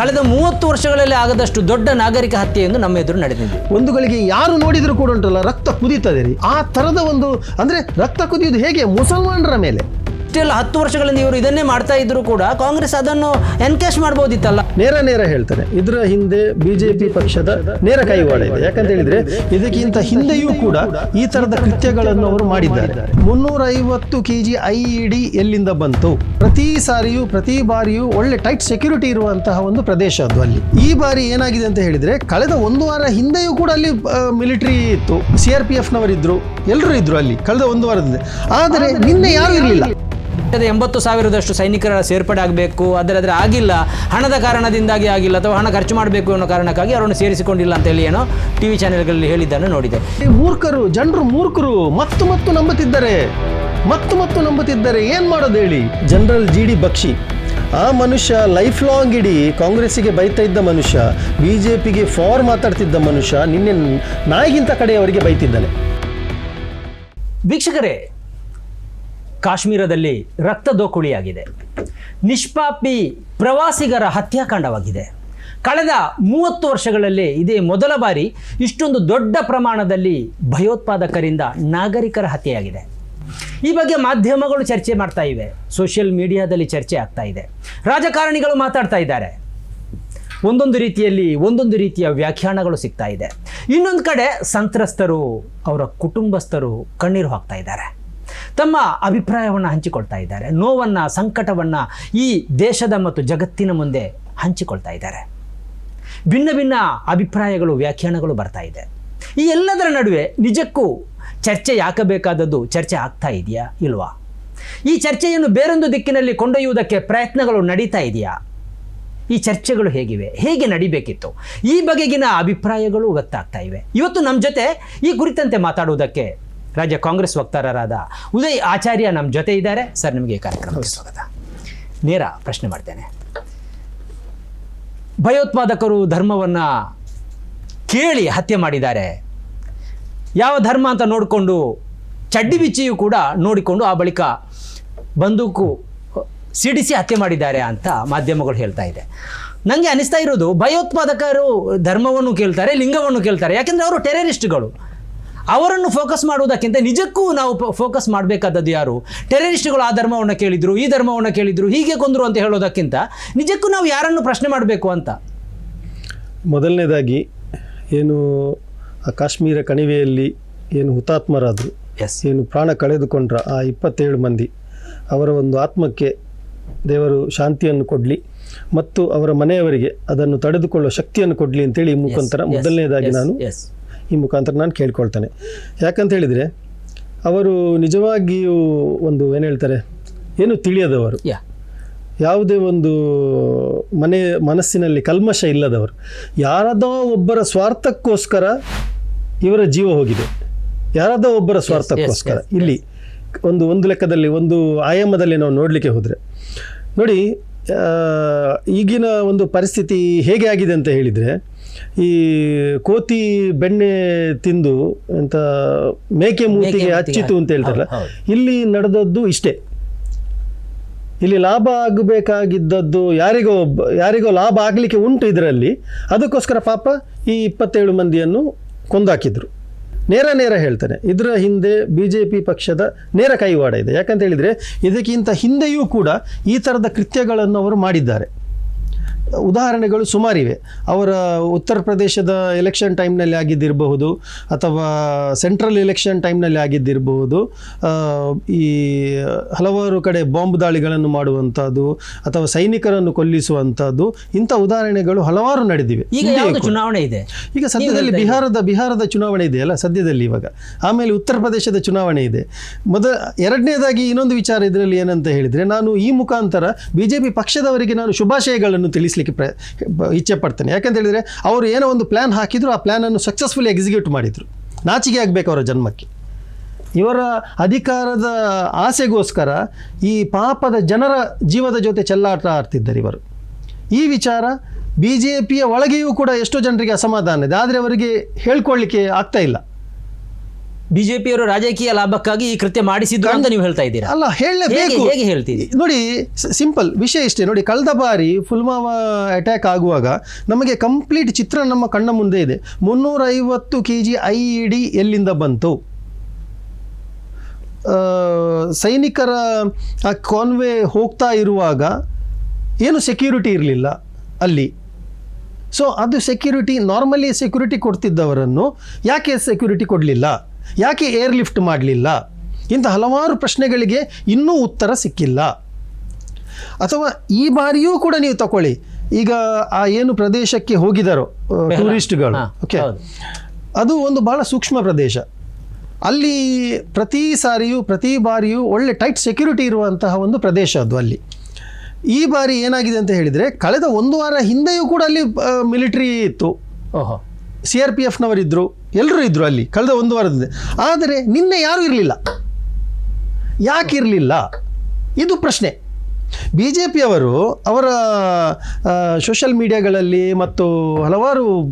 ಕಳೆದ ಮೂವತ್ತು ವರ್ಷಗಳಲ್ಲಿ ಆಗದಷ್ಟು ದೊಡ್ಡ ನಾಗರಿಕ ಹತ್ಯೆಯನ್ನು ನಮ್ಮ ಎದುರು ನಡೆದಿದೆ. ಒಂದು ಗಳಿಗೆ ಯಾರು ನೋಡಿದ್ರು ಕೂಡ ಉಂಟಲ್ಲ, ರಕ್ತ ಕುದೀತದೆ ಆ ತರದ ಒಂದು, ಅಂದ್ರೆ ರಕ್ತ ಕುದಿಯುವುದು ಹೇಗೆ? ಮುಸಲ್ಮಾನರ ಮೇಲೆ. ಇಷ್ಟೆಲ್ಲ ಹತ್ತು ವರ್ಷಗಳಿಂದ ಇವರು ಇದನ್ನೇ ಮಾಡ್ತಾ ಇದ್ರು ಕೂಡ ಕಾಂಗ್ರೆಸ್ ಅದನ್ನು ಎನ್ಕೇಶ್ ಮಾಡಬಹುದಿತ್ತಲ್ಲ ನೇರ ನೇರ ಹೇಳ್ತಾರೆ. ಇದರ ಹಿಂದೆ ಬಿಜೆಪಿ ಪಕ್ಷದ ನೇರ ಕೈವಾಡ ಇದೆ. ಯಾಕಂತ ಹೇಳಿದ್ರೆ ಇದಕ್ಕಿಂತ ಹಿಂದೆಯೂ ಕೂಡ ಈ ತರದ ಕೃತ್ಯಗಳನ್ನು ಅವರು ಮಾಡಿದ್ದಾರೆ. ಮುನ್ನೂರ ಐವತ್ತು ಕೆಜಿ ಐಇಡಿ ಡಿ ಎಲ್ಲಿಂದ ಬಂತು? ಪ್ರತಿ ಸಾರಿಯೂ ಪ್ರತಿ ಬಾರಿಯೂ ಒಳ್ಳೆ ಟೈಟ್ ಸೆಕ್ಯೂರಿಟಿ ಇರುವಂತಹ ಒಂದು ಪ್ರದೇಶ ಅದು ಅಲ್ಲಿ. ಈ ಬಾರಿ ಏನಾಗಿದೆ ಅಂತ ಹೇಳಿದ್ರೆ ಕಳೆದ ಒಂದು ವಾರ ಹಿಂದೆಯೂ ಕೂಡ ಅಲ್ಲಿ ಮಿಲಿಟರಿ ಇತ್ತು. ಸಿ ಆರ್ ಪಿ ಎಫ್ ನವರಿದ್ರು ಎಲ್ಲರೂ ಇದ್ರು ಅಲ್ಲಿ ಕಳೆದ ಒಂದು ವಾರದಿಂದ. ಆದರೆ ನಿನ್ನೆ ಯಾರು ಇರಲಿಲ್ಲ? ಎಂಬತ್ತು ಸಾವಿರದಷ್ಟು ಸೈನಿಕರ ಸೇರ್ಪಡೆ ಆಗಬೇಕು ಆದರೆ ಅದರ ಆಗಿಲ್ಲ ಹಣದ ಕಾರಣದಿಂದಾಗಿ ಆಗಿಲ್ಲ ಅಥವಾ ಹಣ ಖರ್ಚು ಮಾಡಬೇಕು ಅನ್ನೋ ಕಾರಣಕ್ಕಾಗಿ ಅವರನ್ನು ಸೇರಿಸಿಕೊಂಡಿಲ್ಲ ಅಂತ ಹೇಳಿ ಏನೋ ಟಿ ವಿ ಚಾನೆಲ್ಗಳಲ್ಲಿ ಹೇಳಿದ್ದನ್ನು ನೋಡಿದೆ. ಈ ಮೂರ್ಖರು ಜನರು ಮೂರ್ಖರು ಮತ್ತು ಮತ್ತು ನಂಬುತ್ತಿದ್ದಾರೆ ಮತ್ತು ಮತ್ತು ನಂಬುತ್ತಿದ್ದಾರೆ ಏನ್ ಮಾಡೋದು ಹೇಳಿ? ಜನರಲ್ ಜಿ ಡಿ ಬಕ್ಷಿ ಆ ಮನುಷ್ಯ ಲೈಫ್ ಲಾಂಗ್ ಇಡೀ ಕಾಂಗ್ರೆಸ್ಸಿಗೆ ಬೈತಾ ಇದ್ದ ಮನುಷ್ಯ ಬಿ ಜೆ ಪಿಗೆ ಫಾರ್ ಮಾತಾಡ್ತಿದ್ದ ಮನುಷ್ಯ ನಿನ್ನೆ ನಾಯಿಗಿಂತ ಕಡೆಯವರಿಗೆ ಬೈತಿದ್ದಾನೆ. ವೀಕ್ಷಕರೇ ಕಾಶ್ಮೀರದಲ್ಲಿ ರಕ್ತ ದೋಕುಳಿಯಾಗಿದೆ. ನಿಷ್ಪಾಪಿ ಪ್ರವಾಸಿಗರ ಹತ್ಯಾಕಾಂಡವಾಗಿದೆ. ಕಳೆದ ಮೂವತ್ತು ವರ್ಷಗಳಲ್ಲಿ ಇದೇ ಮೊದಲ ಬಾರಿ ಇಷ್ಟೊಂದು ದೊಡ್ಡ ಪ್ರಮಾಣದಲ್ಲಿ ಭಯೋತ್ಪಾದಕರಿಂದ ನಾಗರಿಕರ ಹತ್ಯೆಯಾಗಿದೆ. ಈ ಬಗ್ಗೆ ಮಾಧ್ಯಮಗಳು ಚರ್ಚೆ ಮಾಡ್ತಾ ಇವೆ. ಸೋಷಿಯಲ್ ಮೀಡಿಯಾದಲ್ಲಿ ಚರ್ಚೆ ಆಗ್ತಾ ಇದೆ. ರಾಜಕಾರಣಿಗಳು ಮಾತಾಡ್ತಾ ಇದ್ದಾರೆ. ಒಂದೊಂದು ರೀತಿಯಲ್ಲಿ ಒಂದೊಂದು ರೀತಿಯ ವ್ಯಾಖ್ಯಾನಗಳು ಸಿಗ್ತಾ ಇದೆ. ಇನ್ನೊಂದು ಕಡೆ ಸಂತ್ರಸ್ತರು, ಅವರ ಕುಟುಂಬಸ್ಥರು ಕಣ್ಣೀರು ಹಾಕ್ತಾ ಇದ್ದಾರೆ. ತಮ್ಮ ಅಭಿಪ್ರಾಯವನ್ನು ಹಂಚಿಕೊಳ್ತಾ ಇದ್ದಾರೆ. ನೋವನ್ನು, ಸಂಕಟವನ್ನು ಈ ದೇಶದ ಮತ್ತು ಜಗತ್ತಿನ ಮುಂದೆ ಹಂಚಿಕೊಳ್ತಾ ಇದ್ದಾರೆ. ಭಿನ್ನ ಭಿನ್ನ ಅಭಿಪ್ರಾಯಗಳು, ವ್ಯಾಖ್ಯಾನಗಳು ಬರ್ತಾ ಇದೆ. ಈ ಎಲ್ಲದರ ನಡುವೆ ನಿಜಕ್ಕೂ ಚರ್ಚೆ ಯಾಕಬೇಕಾದದ್ದು ಚರ್ಚೆ ಆಗ್ತಾ ಇದೆಯಾ ಇಲ್ವಾ? ಈ ಚರ್ಚೆಯನ್ನು ಬೇರೊಂದು ದಿಕ್ಕಿನಲ್ಲಿ ಕೊಂಡೊಯ್ಯುವುದಕ್ಕೆ ಪ್ರಯತ್ನಗಳು ನಡೀತಾ ಇದೆಯಾ? ಈ ಚರ್ಚೆಗಳು ಹೇಗಿವೆ? ಹೇಗೆ ನಡಿಬೇಕಿತ್ತು? ಈ ಬಗೆಗಿನ ಅಭಿಪ್ರಾಯಗಳು ವ್ಯಕ್ತಾಗ್ತಾ ಇವೆ. ಇವತ್ತು ನಮ್ಮ ಜೊತೆ ಈ ಕುರಿತಂತೆ ಮಾತಾಡುವುದಕ್ಕೆ ರಾಜ್ಯ ಕಾಂಗ್ರೆಸ್ ವಕ್ತಾರರಾದ ಉದಯ್ ಆಚಾರ್ಯ ನಮ್ಮ ಜೊತೆ ಇದ್ದಾರೆ. ಸರ್ ನಿಮಗೆ ಈ ಕಾರ್ಯಕ್ರಮಕ್ಕೆ ಸ್ವಾಗತ. ನೇರ ಪ್ರಶ್ನೆ ಮಾಡ್ತೇನೆ. ಭಯೋತ್ಪಾದಕರು ಧರ್ಮವನ್ನು ಕೇಳಿ ಹತ್ಯೆ ಮಾಡಿದ್ದಾರೆ. ಯಾವ ಧರ್ಮ ಅಂತ ನೋಡಿಕೊಂಡು ಚಡ್ಡಿ ಬಿಚ್ಚಿಯೂ ಕೂಡ ನೋಡಿಕೊಂಡು ಆ ಬಳಿಕ ಬಂದೂಕು ಸಿಡಿಸಿ ಹತ್ಯೆ ಮಾಡಿದ್ದಾರೆ ಅಂತ ಮಾಧ್ಯಮಗಳು ಹೇಳ್ತಾ ಇದೆ. ನನಗೆ ಅನಿಸ್ತಾ ಇರೋದು ಭಯೋತ್ಪಾದಕರು ಧರ್ಮವನ್ನು ಕೇಳ್ತಾರೆ ಲಿಂಗವನ್ನು ಕೇಳ್ತಾರೆ. ಯಾಕೆಂದರೆ ಅವರು ಟೆರರಿಸ್ಟ್ಗಳು. ಅವರನ್ನು ಫೋಕಸ್ ಮಾಡುವುದಕ್ಕಿಂತ ನಿಜಕ್ಕೂ ನಾವು ಫೋಕಸ್ ಮಾಡಬೇಕಾದದ್ದು ಯಾರು? ಟೆರರಿಸ್ಟ್ಗಳು ಆ ಧರ್ಮವನ್ನು ಕೇಳಿದ್ರು ಈ ಧರ್ಮವನ್ನು ಕೇಳಿದ್ರು ಹೀಗೆ ಕೊಂದರು ಅಂತ ಹೇಳೋದಕ್ಕಿಂತ ನಿಜಕ್ಕೂ ನಾವು ಯಾರನ್ನು ಪ್ರಶ್ನೆ ಮಾಡಬೇಕು ಅಂತ? ಮೊದಲನೇದಾಗಿ ಏನು ಆ ಕಾಶ್ಮೀರ ಕಣಿವೆಯಲ್ಲಿ ಏನು ಹುತಾತ್ಮರಾದರು ಎಸ್ ಏನು ಪ್ರಾಣ ಕಳೆದುಕೊಂಡ್ರ ಆ ಇಪ್ಪತ್ತೇಳು ಮಂದಿ ಅವರ ಒಂದು ಆತ್ಮಕ್ಕೆ ದೇವರು ಶಾಂತಿಯನ್ನು ಕೊಡಲಿ ಮತ್ತು ಅವರ ಮನೆಯವರಿಗೆ ಅದನ್ನು ತಡೆದುಕೊಳ್ಳುವ ಶಕ್ತಿಯನ್ನು ಕೊಡಲಿ ಅಂತೇಳಿ ಈ ಮುಖಾಂತರ ಮೊದಲನೇದಾಗಿ ನಾನು ಎಸ್ ಈ ಮುಖಾಂತರ ನಾನು ಕೇಳ್ಕೊಳ್ತೇನೆ. ಯಾಕಂತ ಹೇಳಿದರೆ ಅವರು ನಿಜವಾಗಿಯೂ ಒಂದು ಏನು ಹೇಳ್ತಾರೆ ಏನು ತಿಳಿಯದವರು. ಯಾ. ಯಾವುದೇ ಒಂದು ಮನೆ ಮನಸ್ಸಿನಲ್ಲಿ ಕಲ್ಮಶ ಇಲ್ಲದವರು. ಯಾರದೋ ಒಬ್ಬರ ಸ್ವಾರ್ಥಕ್ಕೋಸ್ಕರ ಇವರ ಜೀವ ಹೋಗಿದೆ. ಯಾರದೋ ಒಬ್ಬರ ಸ್ವಾರ್ಥಕ್ಕೋಸ್ಕರ. ಇಲ್ಲಿ ಒಂದು ಒಂದು ಲೆಕ್ಕದಲ್ಲಿ ಒಂದು ಆಯಾಮದಲ್ಲಿ ನಾವು ನೋಡಲಿಕ್ಕೆ ಹೋದರೆ. ನೋಡಿ ಈಗಿನ ಒಂದು ಪರಿಸ್ಥಿತಿ ಹೇಗೆ ಆಗಿದೆ ಅಂತ ಹೇಳಿದರೆ ಈ ಕೋತಿ ಬೆಣ್ಣೆ ತಿಂದು ಅಂತ ಮೇಕೆ ಮೂತಿಗೆ ಹಚ್ಚಿತು ಅಂತ ಹೇಳ್ತಾರಲ್ಲ ಇಲ್ಲಿ ನಡೆದದ್ದು ಇಷ್ಟೇ. ಇಲ್ಲಿ ಲಾಭ ಆಗಬೇಕಾಗಿದ್ದದ್ದು ಯಾರಿಗೋ ಯಾರಿಗೋ ಲಾಭ ಆಗಲಿಕ್ಕೆ ಉಂಟು ಇದರಲ್ಲಿ ಅದಕ್ಕೋಸ್ಕರ ಪಾಪ ಈ ಇಪ್ಪತ್ತೇಳು ಮಂದಿಯನ್ನು ಕೊಂದಾಕಿದ್ರು. ನೇರ ನೇರ ಹೇಳ್ತೇನೆ. ಇದರ ಹಿಂದೆ ಬಿ ಜೆ ಪಿ ಪಕ್ಷದ ನೇರ ಕೈವಾಡ ಇದೆ. ಯಾಕಂತ ಹೇಳಿದರೆ ಇದಕ್ಕಿಂತ ಹಿಂದೆಯೂ ಕೂಡ ಈ ಥರದ ಕೃತ್ಯಗಳನ್ನು ಅವರು ಮಾಡಿದ್ದಾರೆ. ಉದಾಹರಣೆಗಳು ಸುಮಾರಿವೆ. ಅವರ ಉತ್ತರ ಪ್ರದೇಶದ ಎಲೆಕ್ಷನ್ ಟೈಮ್ನಲ್ಲಿ ಆಗಿದ್ದಿರಬಹುದು ಅಥವಾ ಸೆಂಟ್ರಲ್ ಎಲೆಕ್ಷನ್ ಟೈಮ್ನಲ್ಲಿ ಆಗಿದ್ದಿರಬಹುದು. ಈ ಹಲವಾರು ಕಡೆ ಬಾಂಬ್ ದಾಳಿಗಳನ್ನು ಮಾಡುವಂಥದ್ದು ಅಥವಾ ಸೈನಿಕರನ್ನು ಕೊಲ್ಲಿಸುವಂಥದ್ದು ಇಂಥ ಉದಾಹರಣೆಗಳು ಹಲವಾರು ನಡೆದಿವೆ. ಈಗ ಚುನಾವಣೆ ಇದೆ? ಈಗ ಸದ್ಯದಲ್ಲಿ ಬಿಹಾರದ ಬಿಹಾರದ ಚುನಾವಣೆ ಇದೆಯಲ್ಲ ಸದ್ಯದಲ್ಲಿ ಇವಾಗ. ಆಮೇಲೆ ಉತ್ತರ ಪ್ರದೇಶದ ಚುನಾವಣೆ ಇದೆ. ಮೊದಲ ಎರಡನೇದಾಗಿ ಇನ್ನೊಂದು ವಿಚಾರ ಇದರಲ್ಲಿ ಏನಂತ ಹೇಳಿದರೆ ನಾನು ಈ ಮುಖಾಂತರ ಬಿ ಜೆ ಪಿ ಪಕ್ಷದವರಿಗೆ ನಾನು ಶುಭಾಶಯಗಳನ್ನು ತಿಳಿಸಲಿಕ್ಕೆ ಪ್ರ ಇಚ್ಛೆ ಪಡ್ತೇನೆ. ಯಾಕಂತ ಹೇಳಿದರೆ ಅವರು ಏನೋ ಒಂದು ಪ್ಲ್ಯಾನ್ ಹಾಕಿದ್ರು, ಆ ಪ್ಲ್ಯಾನನ್ನು ಸಕ್ಸಸ್ಫುಲಿ ಎಕ್ಸಿಕ್ಯೂಟ್ ಮಾಡಿದರು. ನಾಚಿಕೆ ಆಗಬೇಕು ಅವರ ಜನ್ಮಕ್ಕೆ. ಇವರ ಅಧಿಕಾರದ ಆಸೆಗೋಸ್ಕರ ಈ ಪಾಪದ ಜನರ ಜೀವದ ಜೊತೆ ಚೆಲ್ಲಾಟ ಆಡ್ತಿದ್ದಾರೆ ಇವರು. ಈ ವಿಚಾರ ಬಿ ಜೆ ಪಿಯ ಒಳಗೆಯೂ ಕೂಡ ಎಷ್ಟೋ ಜನರಿಗೆ ಅಸಮಾಧಾನ ಇದೆ. ಆದರೆ ಅವರಿಗೆ ಹೇಳ್ಕೊಳ್ಳಿಕ್ಕೆ ಆಗ್ತಾ ಇಲ್ಲ. ಬಿಜೆಪಿಯವರು ರಾಜಕೀಯ ಲಾಭಕ್ಕಾಗಿ ಈ ಕೃತ್ಯ ಮಾಡಿಸಿದ್ರು ಅಂತ ನೀವು ಹೇಳ್ತಾ ಇದ್ದೀರಾ? ಅಲ್ಲ ಹೇಳಲೇಬೇಕು. ಹೇಗೆ- ಹೇಳ್ತೀರಿ? ನೋಡಿ ಸಿಂಪಲ್ ವಿಷಯ ಇಷ್ಟೇ. ನೋಡಿ ಕಳೆದ ಬಾರಿ ಪುಲ್ವಾಮಾ ಅಟ್ಯಾಕ್ ಆಗುವಾಗ ನಮಗೆ ಕಂಪ್ಲೀಟ್ ಚಿತ್ರ ನಮ್ಮ ಕಣ್ಣ ಮುಂದೆ ಇದೆ. ಮುನ್ನೂರೈವತ್ತು K G I E D ಎಲ್ಲಿಂದ ಬಂತು? ಸೈನಿಕರ ಆ ಕಾನ್ವೆ ಹೋಗ್ತಾ ಇರುವಾಗ ಏನು ಸೆಕ್ಯೂರಿಟಿ ಇರಲಿಲ್ಲ ಅಲ್ಲಿ? ಸೊ ಅದು ಸೆಕ್ಯೂರಿಟಿ ನಾರ್ಮಲಿ ಸೆಕ್ಯೂರಿಟಿ ಕೊಡ್ತಿದ್ದವರನ್ನು ಯಾಕೆ ಸೆಕ್ಯೂರಿಟಿ ಕೊಡಲಿಲ್ಲ? ಯಾಕೆ ಏರ್ ಲಿಫ್ಟ್ ಮಾಡಲಿಲ್ಲ? ಇಂಥ ಹಲವಾರು ಪ್ರಶ್ನೆಗಳಿಗೆ ಇನ್ನೂ ಉತ್ತರ ಸಿಕ್ಕಿಲ್ಲ. ಅಥವಾ ಈ ಬಾರಿಯೂ ಕೂಡ ನೀವು ತಗೊಳ್ಳಿ ಈಗ ಆ ಏನು ಪ್ರದೇಶಕ್ಕೆ ಹೋಗಿದಾರೋ. ಟೂರಿಸ್ಟ್ಗಳು ಓಕೆ? ಅದು ಒಂದು ಬಹಳ ಸೂಕ್ಷ್ಮ ಪ್ರದೇಶ. ಅಲ್ಲಿ ಪ್ರತಿ ಸಾರಿಯೂ ಪ್ರತಿ ಬಾರಿಯೂ ಒಳ್ಳೆ ಟೈಟ್ ಸೆಕ್ಯೂರಿಟಿ ಇರುವಂತಹ ಒಂದು ಪ್ರದೇಶ ಅದು ಅಲ್ಲಿ. ಈ ಬಾರಿ ಏನಾಗಿದೆ ಅಂತ ಹೇಳಿದರೆ ಕಳೆದ ಒಂದು ವಾರ ಹಿಂದೆಯೂ ಕೂಡ ಅಲ್ಲಿ ಮಿಲಿಟ್ರಿ ಇತ್ತು. ಸಿ ಆರ್ ಪಿ ಎಫ್ನವರಿದ್ದರು ಎಲ್ಲರೂ ಇದ್ದರು ಅಲ್ಲಿ ಕಳೆದ ಒಂದು ವಾರದಿಂದ. ಆದರೆ ನಿನ್ನೆ ಯಾರೂ ಇರಲಿಲ್ಲ. ಯಾಕಿರಲಿಲ್ಲ ಇದು ಪ್ರಶ್ನೆ. ಬಿ ಜೆ ಪಿಯವರು ಅವರ ಸೋಷಲ್ ಮೀಡಿಯಾಗಳಲ್ಲಿ ಮತ್ತು ಹಲವಾರು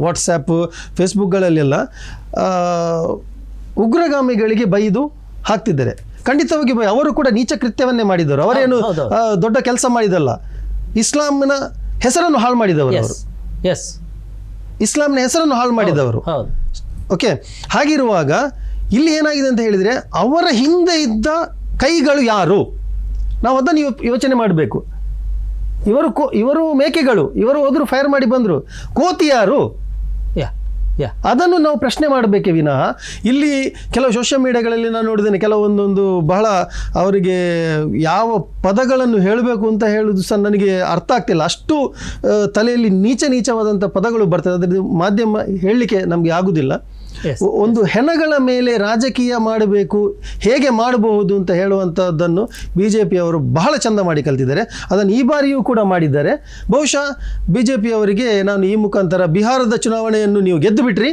ವಾಟ್ಸ್ಯಾಪ್ ಫೇಸ್ಬುಕ್ಗಳಲ್ಲೆಲ್ಲ ಉಗ್ರಗಾಮಿಗಳಿಗೆ ಬೈದು ಹಾಕ್ತಿದ್ದಾರೆ. ಖಂಡಿತವಾಗಿ ಬೈ- ಅವರು ಕೂಡ ನೀಚ ಕೃತ್ಯವನ್ನೇ ಮಾಡಿದರು ಅವರೇನು ದೊಡ್ಡ ಕೆಲಸ ಮಾಡಿದಲ್ಲ. ಇಸ್ಲಾಂನ ಹೆಸರನ್ನು ಹಾಳು ಮಾಡಿದವರು ಅವರು. ಎಸ್ ಇಸ್ಲಾಂನ ಹೆಸರನ್ನು ಹಾಳು ಮಾಡಿದವರು. ಓಕೆ ಹಾಗಿರುವಾಗ ಇಲ್ಲಿ ಏನಾಗಿದೆ ಅಂತ ಹೇಳಿದರೆ ಅವರ ಹಿಂದೆ ಇದ್ದ ಕೈಗಳು ಯಾರು? ನಾವು ಅದನ್ನು ಯೋಚನೆ ಮಾಡಬೇಕು. ಇವರು ಕೋ ಇವರು ಮೇಕೆಗಳು ಇವರು ಹೋದರು ಫೈರ್ ಮಾಡಿ ಬಂದರು. ಕೋತಿ ಯಾರು? ಅದನ್ನು ನಾವು ಪ್ರಶ್ನೆ ಮಾಡಬೇಕೆ ವಿನಃ, ಇಲ್ಲಿ ಕೆಲವು ಸೋಷಿಯಲ್ ಮೀಡಿಯಾಗಳಲ್ಲಿ ನಾನು ನೋಡಿದ್ದೇನೆ, ಕೆಲವೊಂದೊಂದು ಬಹಳ ಅವರಿಗೆ ಯಾವ ಪದಗಳನ್ನು ಹೇಳಬೇಕು ಅಂತ ಹೇಳೋದು ಸಹ ನನಗೆ ಅರ್ಥ ಆಗ್ತಿಲ್ಲ. ಅಷ್ಟು ತಲೆಯಲ್ಲಿ ನೀಚ ನೀಚವಾದಂಥ ಪದಗಳು ಬರ್ತದೆ. ಅದರಲ್ಲಿ ಮಾಧ್ಯಮ ಹೇಳಲಿಕ್ಕೆ ನಮಗೆ ಆಗುವುದಿಲ್ಲ ಒಂದು ಹೆಣಗಳ ಮೇಲೆ ರಾಜಕೀಯ ಮಾಡಬೇಕು ಹೇಗೆ ಮಾಡಬಹುದು ಅಂತ ಹೇಳುವಂಥದ್ದನ್ನು ಬಿ ಜೆ ಪಿಯವರು ಬಹಳ ಚಂದ ಮಾಡಿ ಕಲ್ತಿದ್ದಾರೆ. ಅದನ್ನು ಈ ಬಾರಿಯೂ ಕೂಡ ಮಾಡಿದ್ದಾರೆ. ಬಹುಶಃ ಬಿ ಜೆ ಪಿಯವರಿಗೆ ನಾನು ಈ ಮುಖಾಂತರ ಬಿಹಾರದ ಚುನಾವಣೆಯನ್ನು ನೀವು ಗೆದ್ದು ಬಿಟ್ರಿ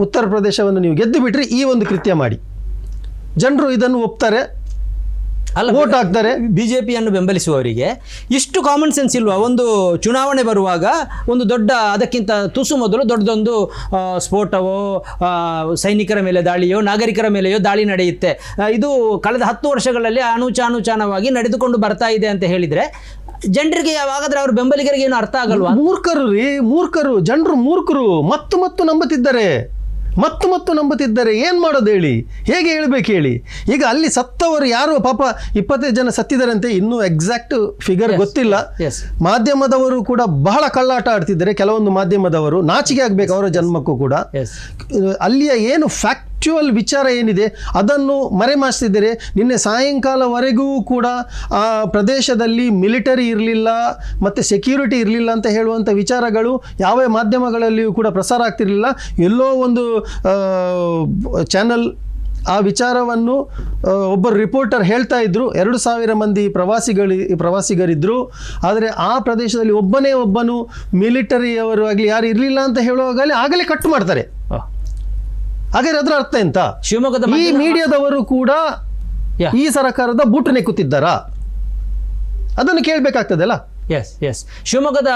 ಉತ್ತರ ಪ್ರದೇಶವನ್ನು ನೀವು ಗೆದ್ದು ಬಿಟ್ರಿ ಈ ಒಂದು ಕೃತ್ಯ ಮಾಡಿ. ಜನರು ಇದನ್ನು ಒಪ್ತಾರೆ. ಅಲ್ಲ ವೋಟ್ ಹಾಕ್ತಾರೆ. ಬಿಜೆಪಿಯನ್ನು ಬೆಂಬಲಿಸುವವರಿಗೆ ಇಷ್ಟು ಕಾಮನ್ ಸೆನ್ಸ್ ಇಲ್ವಾ? ಒಂದು ಚುನಾವಣೆ ಬರುವಾಗ ಒಂದು ದೊಡ್ಡ ಅದಕ್ಕಿಂತ ತುಸು ಮೊದಲು ದೊಡ್ಡದೊಂದು ಸ್ಫೋಟವೋ ಸೈನಿಕರ ಮೇಲೆ ದಾಳಿಯೋ ನಾಗರಿಕರ ಮೇಲೆಯೋ ದಾಳಿ ನಡೆಯುತ್ತೆ. ಇದು ಕಳೆದ ಹತ್ತು ವರ್ಷಗಳಲ್ಲಿ ಅನುಚಾನುಚಾನವಾಗಿ ನಡೆದುಕೊಂಡು ಬರ್ತಾ ಇದೆ ಅಂತ ಹೇಳಿದ್ರೆ ಜನರಿಗೆ ಯಾವಾಗಾದ್ರೆ ಅವ್ರ ಬೆಂಬಲಿಗರಿಗೆ ಏನು ಅರ್ಥ ಆಗಲ್ವಾ? ಮೂರ್ಖರು ರೀ ಮೂರ್ಖರು ಜನರು ಮೂರ್ಖರು ಮತ್ತು ಮತ್ತು ನಂಬುತ್ತಿದ್ದಾರೆ. ಮತ್ತು ಮತ್ತು ನಂಬುತ್ತಿದ್ದರೆ ಏನು ಮಾಡೋದು ಹೇಳಿ? ಹೇಗೆ ಹೇಳಬೇಕು ಹೇಳಿ? ಈಗ ಅಲ್ಲಿ ಸತ್ತವರು ಯಾರು? ಪಾಪ ಇಪ್ಪತ್ತೈದು ಜನ ಸತ್ತಿದ್ದಾರಂತೆ ಇನ್ನೂ ಎಕ್ಸಾಕ್ಟ್ ಫಿಗರ್ ಗೊತ್ತಿಲ್ಲ. ಮಾಧ್ಯಮದವರು ಕೂಡ ಬಹಳ ಕಳ್ಳಾಟ ಆಡ್ತಿದ್ದಾರೆ. ಕೆಲವೊಂದು ಮಾಧ್ಯಮದವರು ನಾಚಿಕೆ ಆಗಬೇಕು ಅವರ ಜನ್ಮಕ್ಕೂ ಕೂಡ. ಅಲ್ಲಿಯ ಏನು ಫ್ಯಾಕ್ಚುಯಲ್ ವಿಚಾರ ಏನಿದೆ, ಅದನ್ನು ಮರೆಮಾಚ್ತಿದ್ದಾರೆ ನಿನ್ನೆ ಸಾಯಂಕಾಲವರೆಗೂ ಕೂಡ ಆ ಪ್ರದೇಶದಲ್ಲಿ ಮಿಲಿಟರಿ ಇರಲಿಲ್ಲ, ಮತ್ತು ಸೆಕ್ಯೂರಿಟಿ ಇರಲಿಲ್ಲ ಅಂತ ಹೇಳುವಂಥ ವಿಚಾರಗಳು ಯಾವ ಮಾಧ್ಯಮಗಳಲ್ಲಿಯೂ ಕೂಡ ಪ್ರಸಾರ ಆಗ್ತಿರಲಿಲ್ಲ. ಎಲ್ಲೋ ಒಂದು ಚಾನಲ್ ಆ ವಿಚಾರವನ್ನು ಒಬ್ಬರು ರಿಪೋರ್ಟರ್ ಹೇಳ್ತಾ ಇದ್ರು. ಎರಡು ಸಾವಿರ ಮಂದಿ ಪ್ರವಾಸಿಗಳಿ ಪ್ರವಾಸಿಗರಿದ್ದರು ಆದರೆ ಆ ಪ್ರದೇಶದಲ್ಲಿ ಒಬ್ಬನೇ ಒಬ್ಬನು ಮಿಲಿಟರಿಯವರು ಆಗಲಿ ಯಾರು ಇರಲಿಲ್ಲ ಅಂತ ಹೇಳುವಾಗಲೇ ಆಗಲೇ ಕಟ್ ಮಾಡ್ತಾರೆ. ಹಾಗಾದ್ರೆ ಅದರ ಅರ್ಥ ಎಂತ? ಶಿವಮೊಗ್ಗದ ಈ ಮೀಡಿಯಾದವರು ಕೂಡ. ಈ ಸರ್ಕಾರದ ಬೂಟು ನೆಕ್ಕುತ್ತಿದ್ದಾರಾ? ಅದನ್ನು ಕೇಳಬೇಕಾಗ್ತದಲ್ಲ? ಎಸ್ ಎಸ್ ಶಿವಮೊಗ್ಗದ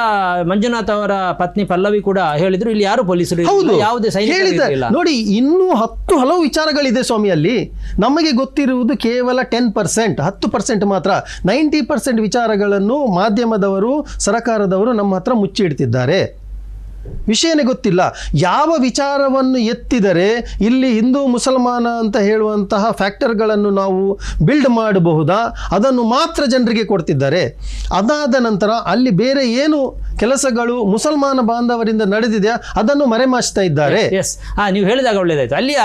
ಮಂಜುನಾಥ್ ಅವರ ಪತ್ನಿ ಪಲ್ಲವಿ ಕೂಡ ಹೇಳಿದ್ರು ಇಲ್ಲಿ ಯಾರು ಪೊಲೀಸರು ಯಾವುದೇ ಸೈನ್ಯ ನೋಡಿ ಇನ್ನೂ ಹತ್ತು ಹಲವು ವಿಚಾರಗಳಿದೆ ಸ್ವಾಮಿ ಅಲ್ಲಿ. ನಮಗೆ ಗೊತ್ತಿರುವುದು ಕೇವಲ ಟೆನ್ ಪರ್ಸೆಂಟ್ ಹತ್ತು ಪರ್ಸೆಂಟ್ ಮಾತ್ರ. ನೈಂಟಿ ಪರ್ಸೆಂಟ್ ವಿಚಾರಗಳನ್ನು ಮಾಧ್ಯಮದವರು ಸರಕಾರದವರು ನಮ್ಮ ಹತ್ರ ಮುಚ್ಚಿಡ್ತಿದ್ದಾರೆ. ವಿಷಯನೇ ಗೊತ್ತಿಲ್ಲ. ಯಾವ ವಿಚಾರವನ್ನು ಎತ್ತಿದರೆ ಇಲ್ಲಿ ಹಿಂದೂ ಮುಸಲ್ಮಾನ ಅಂತ ಹೇಳುವಂತಹ ಫ್ಯಾಕ್ಟರ್ಗಳನ್ನು ನಾವು ಬಿಲ್ಡ್ ಮಾಡಬಹುದಾ? ಅದನ್ನು ಮಾತ್ರ ಜನರಿಗೆ ಕೊಡ್ತಿದ್ದಾರೆ. ಅದಾದ ನಂತರ ಅಲ್ಲಿ ಬೇರೆ ಏನು ಕೆಲಸಗಳು ಮುಸಲ್ಮಾನ ಬಾಂಧವರಿಂದ ನಡೆದಿದೆ ಅದನ್ನು ಮರೆಮಾಚ್ತಾ ಇದ್ದಾರೆ. ಎಸ್ ಹಾ ನೀವು ಹೇಳಿದಾಗ ಒಳ್ಳೇದಾಯ್ತು. ಅಲ್ಲಿಯ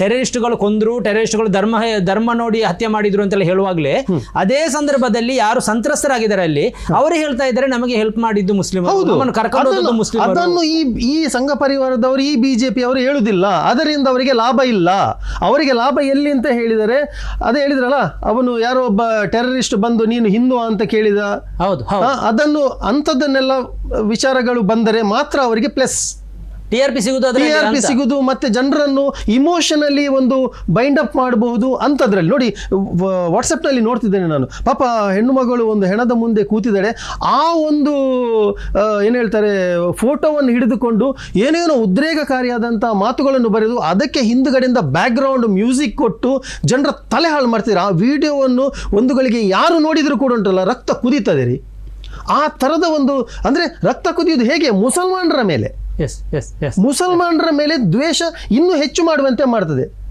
ಟೆರರಿಸ್ಟ್ಗಳು ಕೊಂದ್ರು ಟೆರರಿಸ್ಟ್ಗಳು ಧರ್ಮ ಧರ್ಮ ನೋಡಿ ಹತ್ಯೆ ಮಾಡಿದ್ರು ಅಂತೆಲ್ಲ ಹೇಳುವಾಗಲೇ ಅದೇ ಸಂದರ್ಭದಲ್ಲಿ ಯಾರು ಸಂತ್ರಸ್ತರಾಗಿದ್ದಾರೆ ಅಲ್ಲಿ ಅವರು ಹೇಳ್ತಾ ಇದ್ದಾರೆ ನಮಗೆ ಹೆಲ್ಪ್ ಮಾಡಿದ್ದು ಮುಸ್ಲಿಂ ಹೌದು. ನಮ್ಮನ್ನು ಕರ್ಕೊಂಡು ಮುಸ್ಲಿಂ ಅದನ್ನು ಈ ಈ ಸಂಘ ಪರಿವಾರದವರು ಈ ಬಿಜೆಪಿ ಅವರು ಹೇಳುದಿಲ್ಲ. ಅದರಿಂದ ಅವರಿಗೆ ಲಾಭ ಇಲ್ಲ. ಅವರಿಗೆ ಲಾಭ ಎಲ್ಲಿ ಅಂತ ಹೇಳಿದರೆ ಅದೇ ಹೇಳಿದ್ರಲ್ಲ ಅವನು ಯಾರೋ ಒಬ್ಬ ಟೆರರಿಸ್ಟ್ ಬಂದು ನೀನು ಹಿಂದೂ ಅಂತ ಕೇಳಿದ? ಹೌದು ಹೌದು. ಅದನ್ನು ಅಂಥದ್ದನ್ನೆಲ್ಲ ವಿಚಾರಗಳು ಬಂದರೆ ಮಾತ್ರ ಅವರಿಗೆ ಪ್ಲಸ್ ಟಿ ಆರ್ ಪಿ ಸಿಗುದು ಟಿ ಆರ್ ಪಿ ಸಿಗುದು ಮತ್ತೆ ಜನರನ್ನು ಇಮೋಷನಲಿ ಒಂದು ಬೈಂಡ್ ಅಪ್ ಮಾಡಬಹುದು ಅಂತದ್ರಲ್ಲಿ. ನೋಡಿ ವಾಟ್ಸಪ್ನಲ್ಲಿ ನೋಡ್ತಿದ್ದೇನೆ ನಾನು. ಪಾಪ ಹೆಣ್ಣು ಮಗಳು ಒಂದು ಹೆಣದ ಮುಂದೆ ಕೂತಿದ್ದಾಳೆ. ಆ ಒಂದು ಏನು ಹೇಳ್ತಾರೆ ಫೋಟೋವನ್ನು ಹಿಡಿದುಕೊಂಡು ಏನೇನೋ ಉದ್ರೇಕಕಾರಿಯಾದಂಥ ಮಾತುಗಳನ್ನು ಬರೆದು ಅದಕ್ಕೆ ಹಿಂದುಗಡೆಯಿಂದ ಬ್ಯಾಕ್ಗ್ರೌಂಡ್ ಮ್ಯೂಸಿಕ್ ಕೊಟ್ಟು ಜನರ ತಲೆ ಹಾಳು ಮಾಡ್ತಿದ್ದಾರೆ ಆ ವಿಡಿಯೋವನ್ನು ಒಂದು ಗಳಿಗೆ ಯಾರು ನೋಡಿದ್ರು ಕೂಡ ಉಂಟಲ್ಲ ರಕ್ತ ಕುದೀತದೆ ರೀ. ಆ ಥರದ ಒಂದು ಅಂದರೆ ರಕ್ತ ಕುದಿಯೋದು ಹೇಗೆ? ಮುಸಲ್ಮಾನರ ಮೇಲೆ. ಮುಸಲ್ಮಾನರ ಮೇಲೆ ದ್ವೇಷ ಇನ್ನೂ ಹೆಚ್ಚು ಮಾಡುವಂತೆ ಮಾಡ್ತದೆ.